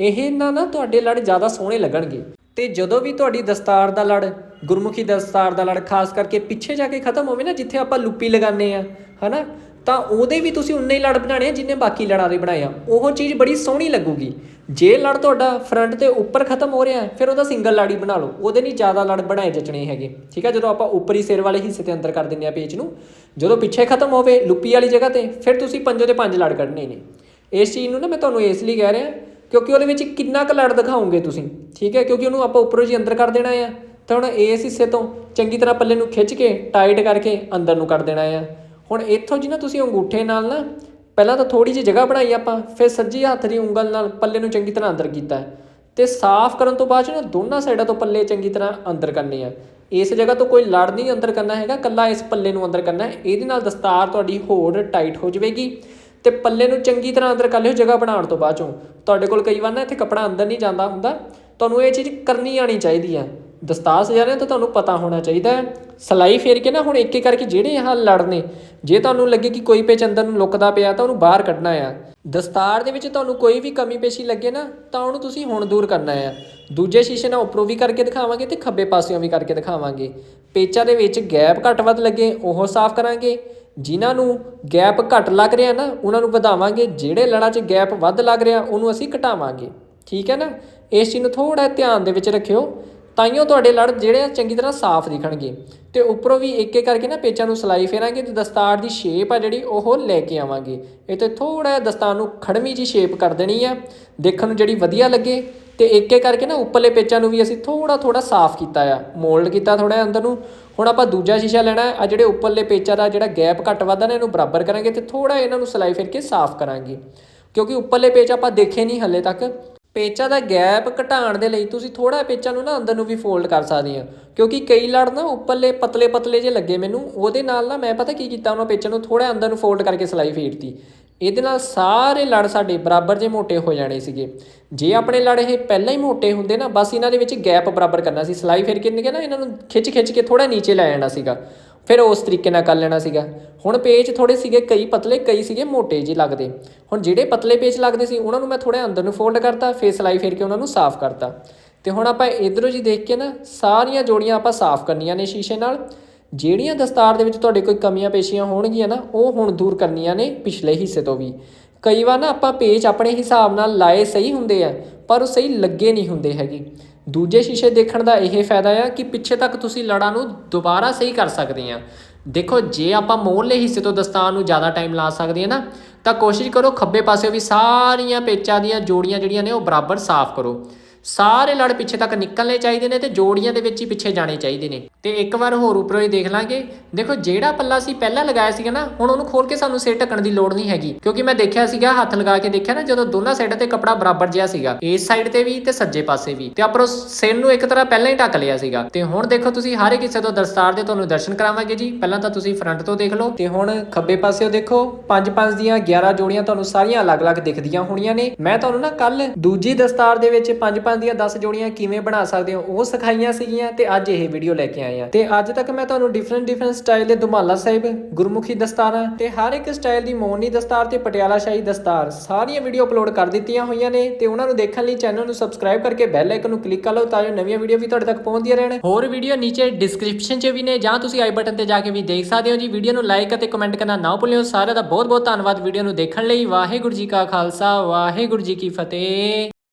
ਇਹ ਨਾ ਨਾ ਤੁਹਾਡੇ ਲੜ ਜ਼ਿਆਦਾ ਸੋਹਣੇ ਲੱਗਣਗੇ। ਤੇ ਜਦੋਂ ਵੀ ਤੁਹਾਡੀ ਦਸਤਾਰ ਦਾ ਲੜ, ਗੁਰਮੁਖੀ ਦਸਤਾਰ ਦਾ ਲੜ, ਖਾਸ ਕਰਕੇ ਪਿੱਛੇ ਜਾ ਕੇ ਖਤਮ ਹੋਵੇ ਨਾ, ਜਿੱਥੇ ਆਪਾਂ ਲੁੱਪੀ ਲਗਾਉਂਦੇ ਆ ਹਨਾ? ਤਾਂ ਉਹਦੇ ਵੀ ਤੁਸੀਂ ਉਨੇ ਹੀ ਲੜ ਬਣਾਣੇ ਆ ਜਿੰਨੇ ਬਾਕੀ ਲੜਾਂ ਦੇ ਬਣਾਏ ਆ। ਉਹ ਚੀਜ਼ ਬੜੀ ਸੋਹਣੀ ਲੱਗੂਗੀ। ਜੇ ਲੜ ਤੁਹਾਡਾ ਫਰੰਟ ਤੇ ਉੱਪਰ ਖਤਮ ਹੋ ਰਿਹਾ, ਫਿਰ ਉਹਦਾ ਸਿੰਗਲ ਲੜ ਹੀ ਬਣਾ ਲਓ। ਉਹਦੇ ਨਹੀਂ ਜ਼ਿਆਦਾ ਲੜ ਬਣਾਏ ਜਚਣੇ ਹੈਗੇ। ਠੀਕ ਹੈ ਜਦੋਂ ਆਪਾਂ ਉੱਪਰੀ ਸਿਰ ਵਾਲੇ ਹਿੱਸੇ ਤੇ ਅੰਦਰ ਕਰ ਦਿੰਦੇ ਆ ਪੇਚ ਨੂੰ, ਜਦੋਂ ਪਿੱਛੇ ਖਤਮ ਹੋਵੇ ਲੁੱਪੀ ਵਾਲੀ ਜਗ੍ਹਾ ਤੇ, ਫਿਰ ਤੁਸੀਂ ਪੰਜੋ ਦੇ ਪੰਜ ਲੜ ਕੱਢਣੇ ਨੇ। ਇਸ ਚੀਜ਼ ਨੂੰ ਨਾ ਮੈਂ ਤੁਹਾਨੂੰ ਇਸ ਲਈ ਕਹਿ ਰਿਹਾ ਕਿਉਂਕਿ ਉਹਦੇ ਵਿੱਚ ਕਿੰਨਾ ਕੁ ਲੜ ਦਿਖਾਓਗੇ ਤੁਸੀਂ, ਠੀਕ ਹੈ? ਕਿਉਂਕਿ ਉਹਨੂੰ ਆਪਾਂ ਉੱਪਰੋਂ ਜੀ ਅੰਦਰ ਕਰ ਦੇਣਾ ਆ। ਤਾਂ ਹੁਣ ਇਸ ਹਿੱਸੇ ਤੋਂ ਚੰਗੀ ਤਰ੍ਹਾਂ ਪੱਲੇ ਨੂੰ ਖਿੱਚ ਕੇ ਟਾਈਟ ਕਰਕੇ ਅੰਦਰ ਨੂੰ ਕਰ ਦੇਣਾ ਆ। ਹੁਣ ਇੱਥੋਂ ਜੀ ਨਾ ਤੁਸੀਂ ਅੰਗੂਠੇ ਨਾਲ ਨਾ, ਪਹਿਲਾਂ ਤਾਂ ਥੋੜੀ ਜਿਹੀ ਜਗ੍ਹਾ ਬਣਾਈ ਆਪਾਂ, ਫਿਰ ਸੱਜੀ ਹੱਥ ਦੀ ਉਂਗਲ ਨਾਲ ਪੱਲੇ ਨੂੰ ਚੰਗੀ ਤਰ੍ਹਾਂ ਅੰਦਰ ਕੀਤਾ। ਤੇ ਸਾਫ਼ ਕਰਨ ਤੋਂ ਬਾਅਦ 'ਚ ਨਾ ਦੋਨਾਂ ਸਾਈਡਾਂ ਤੋਂ ਪੱਲੇ ਚੰਗੀ ਤਰ੍ਹਾਂ ਅੰਦਰ ਕਰਨੇ ਆ। ਇਸ ਜਗ੍ਹਾ ਤੋਂ ਕੋਈ ਲੜ ਨਹੀਂ ਅੰਦਰ ਕਰਨਾ ਹੈਗਾ, ਕੱਲਾ ਇਸ ਪੱਲੇ ਨੂੰ ਅੰਦਰ ਕਰਨਾ ਹੈ। ਇਹਦੇ ਨਾਲ ਦਸਤਾਰ ਤੁਹਾਡੀ ਹੋਰ ਟਾਈਟ ਹੋ ਜਾਵੇਗੀ। ਤੇ ਪੱਲੇ ਨੂੰ ਚੰਗੀ ਤਰ੍ਹਾਂ ਅੰਦਰ ਕਰ ਲਿਓ, ਜਗ੍ਹਾ ਬਣਾਉਣ ਤੋਂ ਬਾਅਦ ਚੋਂ। ਤੁਹਾਡੇ ਕੋਲ ਕਈ ਵਾਰ ਨਾ ਇੱਥੇ ਕੱਪੜਾ ਅੰਦਰ ਨਹੀਂ ਜਾਂਦਾ ਹੁੰਦਾ। ਤੁਹਾਨੂੰ ਇਹ ਚੀਜ਼ ਕਰਨੀ ਆਣੀ ਚਾਹੀਦੀ ਹੈ। ਦਸਤਾਰ ਸਜਾ ਰਹੇ ਤਾਂ ਤੁਹਾਨੂੰ ਪਤਾ ਹੋਣਾ ਚਾਹੀਦਾ ਹੈ। ਸਲਾਈ ਫੇਰ ਕੇ ਨਾ ਹੁਣ ਇੱਕ ਇੱਕ ਕਰਕੇ ਜਿਹੜੇ ਆਹ ਲੜ ਨੇ, ਜੇ ਤੁਹਾਨੂੰ ਲੱਗੇ ਕਿ ਕੋਈ ਪੇਚ ਅੰਦਰ ਨੂੰ ਲੁਕਦਾ ਪਿਆ ਤਾਂ ਉਹਨੂੰ ਬਾਹਰ ਕੱਢਣਾ ਆ। ਦਸਤਾਰ ਦੇ ਵਿੱਚ ਤੁਹਾਨੂੰ ਕੋਈ ਵੀ ਕਮੀ ਪੇਸ਼ੀ ਲੱਗੇ ਨਾ, ਤਾਂ ਉਹਨੂੰ ਤੁਸੀਂ ਹੁਣ ਦੂਰ ਕਰਨਾ ਆ। ਦੂਜੇ ਸ਼ੀਸ਼ੇ ਨਾਲ ਉੱਪਰੋਂ ਵੀ ਕਰਕੇ ਦਿਖਾਵਾਂਗੇ ਤੇ ਖੱਬੇ ਪਾਸਿਓਂ ਵੀ ਕਰਕੇ ਦਿਖਾਵਾਂਗੇ। ਪੇਚਾਂ ਦੇ ਵਿੱਚ ਗੈਪ ਘੱਟ ਵੱਧ ਲੱਗੇ, ਉਹ ਸਾਫ਼ ਕਰਾਂਗੇ। ਜਿਨ੍ਹਾਂ ਨੂੰ ਗੈਪ ਘੱਟ ਲੱਗ ਰਿਹਾ ਨਾ, ਉਹਨਾਂ ਨੂੰ ਵਧਾਵਾਂਗੇ। ਜਿਹੜੇ ਲੜਾਂ 'ਚ ਗੈਪ ਵੱਧ ਲੱਗ ਰਿਹਾ, ਉਹਨੂੰ ਅਸੀਂ ਘਟਾਵਾਂਗੇ। ਠੀਕ ਹੈ ਨਾ? ਇਸ ਚੀਜ਼ ਨੂੰ ਥੋੜਾ ਧਿਆਨ ਦੇ ਵਿੱਚ ਰੱਖਿਓ। ਤਾਈਓ ਤੁਹਾਡੇ ਲੜ ਜਿਹੜੇ ਆ ਚੰਗੀ ਤਰ੍ਹਾਂ ਸਾਫ਼ ਦਿਖਣਗੇ। ਤੇ ਉੱਪਰੋਂ ਵੀ ਇੱਕ ਇੱਕ ਕਰਕੇ ਨਾ ਪੇਚਾਂ ਨੂੰ ਸਲਾਈ ਫੇਰਾਂਗੇ ਤੇ ਦਸਤਾਰ ਦੀ ਸ਼ੇਪ ਆ ਜਿਹੜੀ, ਉਹ ਲੈ ਕੇ ਆਵਾਂਗੇ। ਇਹ ਤੇ ਥੋੜਾ ਜਿਹਾ ਦਸਤਾਰ ਨੂੰ ਖੜਮੀ ਜੀ ਸ਼ੇਪ ਕਰ ਦੇਣੀ ਆ, ਦੇਖਣ ਨੂੰ ਜਿਹੜੀ ਵਧੀਆ ਲੱਗੇ। ਤੇ ਇੱਕ ਇੱਕ ਕਰਕੇ ਨਾ ਉੱਪਰਲੇ ਪੇਚਾਂ ਨੂੰ ਵੀ ਅਸੀਂ ਥੋੜਾ ਥੋੜਾ ਸਾਫ਼ ਕੀਤਾ ਆ। ਮੋਲਡ ਕੀਤਾ ਥੋੜਾ ਅੰਦਰ ਨੂੰ। ਹੁਣ ਆਪਾਂ ਦੂਜਾ ਸ਼ੀਸ਼ਾ ਲੈਣਾ ਆ ਜਿਹੜੇ ਉੱਪਰਲੇ ਪੇਚਾਂ ਦਾ ਜਿਹੜਾ ਗੈਪ ਘੱਟ ਵੱਧਦਾ ਨਾ, ਇਹਨੂੰ ਬਰਾਬਰ ਕਰਾਂਗੇ ਤੇ ਥੋੜਾ ਇਹਨਾਂ ਨੂੰ ਸਲਾਈ ਫਿਰ ਕੇ ਸਾਫ਼ ਕਰਾਂਗੇ। ਕਿਉਂਕਿ ਉੱਪਰਲੇ ਪੇਚ ਆਪਾਂ ਦੇਖੇ ਨਹੀਂ ਹੱਲੇ ਤੱਕ। ਪੇਚਾਂ ਦਾ ਗੈਪ ਘਟਾਉਣ ਦੇ ਲਈ ਤੁਸੀਂ ਥੋੜਾ ਪੇਚਾਂ ਨੂੰ ਨਾ ਅੰਦਰ ਨੂੰ ਵੀ ਫੋਲਡ ਕਰ ਸਕਦੇ ਆ ਕਿਉਂਕਿ ਕਈ ਲੜ ਨਾ ਉੱਪਰਲੇ ਪਤਲੇ ਪਤਲੇ ਜੇ ਲੱਗੇ ਮੈਨੂੰ, ਉਹਦੇ ਨਾਲ ਨਾ ਮੈਂ ਪਤਾ ਕੀ ਕੀਤਾ, ਉਹਨਾਂ ਪੇਚਾਂ ਨੂੰ ਥੋੜਾ ਅੰਦਰ ਨੂੰ ਫੋਲਡ ਕਰਕੇ ਸਲਾਈ ਫੇਰਤੀ। ਇਹਦੇ ਨਾਲ ਸਾਰੇ ਲੜ ਸਾਡੇ ਬਰਾਬਰ ਜੇ ਮੋਟੇ ਹੋ ਜਾਣੇ ਸੀਗੇ। ਜੇ ਆਪਣੇ ਲੜ ਇਹ ਪਹਿਲਾਂ ਹੀ ਮੋਟੇ ਹੁੰਦੇ ਨਾ, ਬਸ ਇਹਨਾਂ ਦੇ ਵਿੱਚ ਗੈਪ ਬਰਾਬਰ ਕਰਨਾ ਸੀ। ਸਲਾਈ ਫੇਰ ਕੇ ਨਿਕੇ ਨਾ ਇਹਨਾਂ ਨੂੰ ਖਿੱਚ ਖਿੱਚ ਕੇ ਥੋੜਾ ਨੀਚੇ ਲੈ ਜਾਣਾ ਸੀਗਾ। ਫਿਰ ਉਸ ਤਰੀਕੇ ਨਾਲ ਕਰ ਲੈਣਾ ਸੀਗਾ। ਹੁਣ ਪੇਚ ਥੋੜੇ ਸੀਗੇ, ਕਈ ਪਤਲੇ, ਕਈ ਸੀਗੇ ਮੋਟੇ ਜਿਹੇ ਲੱਗਦੇ। ਹੁਣ ਜਿਹੜੇ ਪਤਲੇ ਪੇਚ ਲੱਗਦੇ ਸੀ, ਉਹਨਾਂ ਨੂੰ ਮੈਂ ਥੋੜੇ ਅੰਦਰ ਨੂੰ ਫੋਲਡ ਕਰਤਾ, ਫੇਰ ਸਲਾਈ ਫੇਰ ਕੇ ਉਹਨਾਂ ਨੂੰ ਸਾਫ਼ ਕਰਤਾ। ਤੇ ਹੁਣ ਆਪਾਂ ਇਧਰੋਂ ਜੀ ਦੇਖ ਕੇ ਨਾ, ਸਾਰੀਆਂ ਜੋੜੀਆਂ ਆਪਾਂ ਸਾਫ਼ ਕਰਨੀਆਂ ਨੇ ਸ਼ੀਸ਼ੇ ਨਾਲ। ਜਿਹੜੀਆਂ ਦਸਤਾਰ ਦੇ ਵਿੱਚ ਤੁਹਾਡੇ ਕੋਈ ਕਮੀਆਂ ਪੇਸ਼ੀਆਂ ਹੋਣਗੀਆਂ ਨਾ, ਉਹ ਹੁਣ ਦੂਰ ਕਰਨੀਆਂ ਨੇ ਪਿਛਲੇ ਹਿੱਸੇ ਤੋਂ ਵੀ। ਕਈ ਵਾਰ ਨਾ ਆਪਾਂ ਪੇਚ ਆਪਣੇ ਹਿਸਾਬ ਨਾਲ ਲਾਏ ਸਹੀ ਹੁੰਦੇ ਆ, ਪਰ ਉਹ ਸਹੀ ਲੱਗੇ ਨਹੀਂ ਹੁੰਦੇ ਹੈਗੇ। ਦੂਜੇ ਸ਼ੀਸ਼ੇ ਦੇਖਣ ਦਾ ਇਹ ਫਾਇਦਾ ਆ ਕਿ ਪਿੱਛੇ ਤੱਕ ਤੁਸੀਂ ਲੜਾਂ ਨੂੰ ਦੁਬਾਰਾ ਸਹੀ ਕਰ ਸਕਦੇ ਆ। ਦੇਖੋ, ਜੇ ਆਪਾਂ ਮੋਹਰਲੇ ਹਿੱਸੇ ਤੋਂ ਦਸਤਾਰ ਨੂੰ ਜ਼ਿਆਦਾ ਟਾਈਮ ਲਾ ਸਕਦੇ ਆ ਨਾ, ਤਾਂ ਕੋਸ਼ਿਸ਼ ਕਰੋ ਖੱਬੇ ਪਾਸੇ ਵੀ ਸਾਰੀਆਂ ਪੇਚਾਂ ਦੀਆਂ ਜੋੜੀਆਂ ਜਿਹੜੀਆਂ ਨੇ ਉਹ ਬਰਾਬਰ ਸਾਫ਼ ਕਰੋ। ਸਾਰੇ ਲੜ ਪਿੱਛੇ ਤੱਕ ਨਿਕਲਣੇ ਚਾਹੀਦੇ ਨੇ ਤੇ ਜੋੜੀਆਂ ਦੇ ਵਿੱਚ ਹੀ ਪਿੱਛੇ ਜਾਣੇ ਚਾਹੀਦੇ ਨੇ। ਤੇ ਇੱਕ ਵਾਰ ਹੋਰ ਉੱਪਰੋਂ ਹੀ ਦੇਖ ਲਾਂਗੇ। ਦੇਖੋ, ਜਿਹੜਾ ਪੱਲਾ ਸੀ ਪਹਿਲਾਂ ਲਗਾਇਆ ਸੀਗਾ ਨਾ, ਹੁਣ ਉਹਨੂੰ ਖੋਲ ਕੇ ਸਾਨੂੰ ਸਿਰ ਢੱਕਣ ਦੀ ਲੋੜ ਨਹੀਂ ਹੈਗੀ। ਕਿਉਂਕਿ ਮੈਂ ਦੇਖਿਆ ਸੀਗਾ, ਹੱਥ ਲਗਾ ਕੇ ਦੇਖਿਆ ਨਾ, ਜਦੋਂ ਦੋਨਾਂ ਸਾਈਡਾਂ ਤੇ ਕਪੜਾ ਬਰਾਬਰ ਜਿਹਾ ਸੀਗਾ, ਇਸ ਸਾਈਡ ਤੇ ਵੀ ਤੇ ਸੱਜੇ ਪਾਸੇ ਵੀ। ਤੇ ਆਪਾਂ ਸਿਰ ਨੂੰ ਇੱਕ ਤਰ੍ਹਾਂ ਪਹਿਲਾਂ ਹੀ ਢੱਕ ਲਿਆ ਸੀਗਾ। ਤੇ ਹੁਣ ਦੇਖੋ ਤੁਸੀਂ, ਹਰ ਇੱਕ ਹਿੱਸੇ ਤੋਂ ਦਸਤਾਰ ਦੇ ਤੁਹਾਨੂੰ ਦਰਸ਼ਨ ਕਰਾਵਾਂਗੇ ਜੀ। ਪਹਿਲਾਂ ਤਾਂ ਤੁਸੀਂ ਫਰੰਟ ਤੋਂ ਦੇਖ ਲਓ। ਤੇ ਹੁਣ ਖੱਬੇ ਪਾਸਿਓਂ ਦੇਖੋ 5-5 ਦੀਆਂ 11 ਜੋੜੀਆਂ ਤੁਹਾਨੂੰ ਸਾਰੀਆਂ ਅਲੱਗ-ਅਲੱਗ ਦਿਖਦੀਆਂ ਹੋਣੀਆਂ ਨੇ। ਮੈਂ ਤੁਹਾਨੂੰ ਨਾ ਕੱਲ ਦੂਜੀ ਦਸਤਾਰ ਦੇ ਵਿੱਚ 5-5 ਦੀਆਂ 10 ਜੋੜੀਆਂ ਕਿਵੇਂ ਬਣਾ ਸਕਦੇ ਹੋ, ਉਹ ਸਿਖਾਈਆਂ ਸੀਗੀਆਂ ਤੇ ਅੱਜ ਇਹ ਵੀਡੀਓ ਲੈ ਕੇ ਆਏ ਆ ਤੇ ਅੱਜ ਤੱਕ ਮੈਂ ਤੁਹਾਨੂੰ ਡਿਫਰੈਂਟ ਡਿਫਰੈਂਟ ਸਟਾਈਲ ਦੇ ਦੁਮਾਲਾ ਸਾਹਿਬ, ਗੁਰਮੁਖੀ ਦਸਤਾਰਾਂ ਤੇ ਹਰ ਇੱਕ ਸਟਾਈਲ ਦੀ ਮੋਹਨੀ ਦਸਤਾਰ ਤੇ ਪਟਿਆਲਾ ਸ਼ਾਹੀ ਦਸਤਾਰ ਸਾਰੀਆਂ ਵੀਡੀਓ ਅਪਲੋਡ ਕਰ ਦਿੱਤੀਆਂ ਹੋਈਆਂ ਨੇ ਤੇ ਉਹਨਾਂ ਨੂੰ ਦੇਖਣ ਲਈ ਚੈਨਲ ਨੂੰ ਸਬਸਕ੍ਰਾਈਬ ਕਰਕੇ ਬੈਲ ਆਈਕਨ ਨੂੰ ਕਲਿੱਕ ਕਰ ਲਓ ਤਾਂ ਜੋ ਨਵੀਆਂ ਵੀਡੀਓ ਵੀ ਤੁਹਾਡੇ ਤੱਕ ਪਹੁੰਚਦੀਆਂ ਰਹਿਣ। ਹੋਰ ਵੀਡੀਓ ਨੀਚੇ ਡਿਸਕ੍ਰਿਪਸ਼ਨ 'ਚ ਵੀ ਨੇ ਜਾਂ ਤੁਸੀਂ ਆਈ ਬਟਨ ਤੇ ਜਾ ਕੇ ਵੀ ਦੇਖ ਸਕਦੇ ਹੋ ਜੀ। ਵੀਡੀਓ ਨੂੰ ਲਾਈਕ ਅਤੇ ਕਮੈਂਟ ਕਰਨਾ ਨਾ ਭੁੱਲਿਓ। ਸਾਰਿਆਂ ਦਾ ਬਹੁਤ ਬਹੁਤ ਧੰਨਵਾਦ। ਵੀਡੀਓ ਨੂੰ ਦੇਖਣ ਲਈ ਵਾਹਿਗੁਰੂ ਜੀ ਕਾ ਖਾਲਸਾ, ਵਾਹਿਗੁਰੂ ਜੀ ਕੀ ਫਤਿਹ।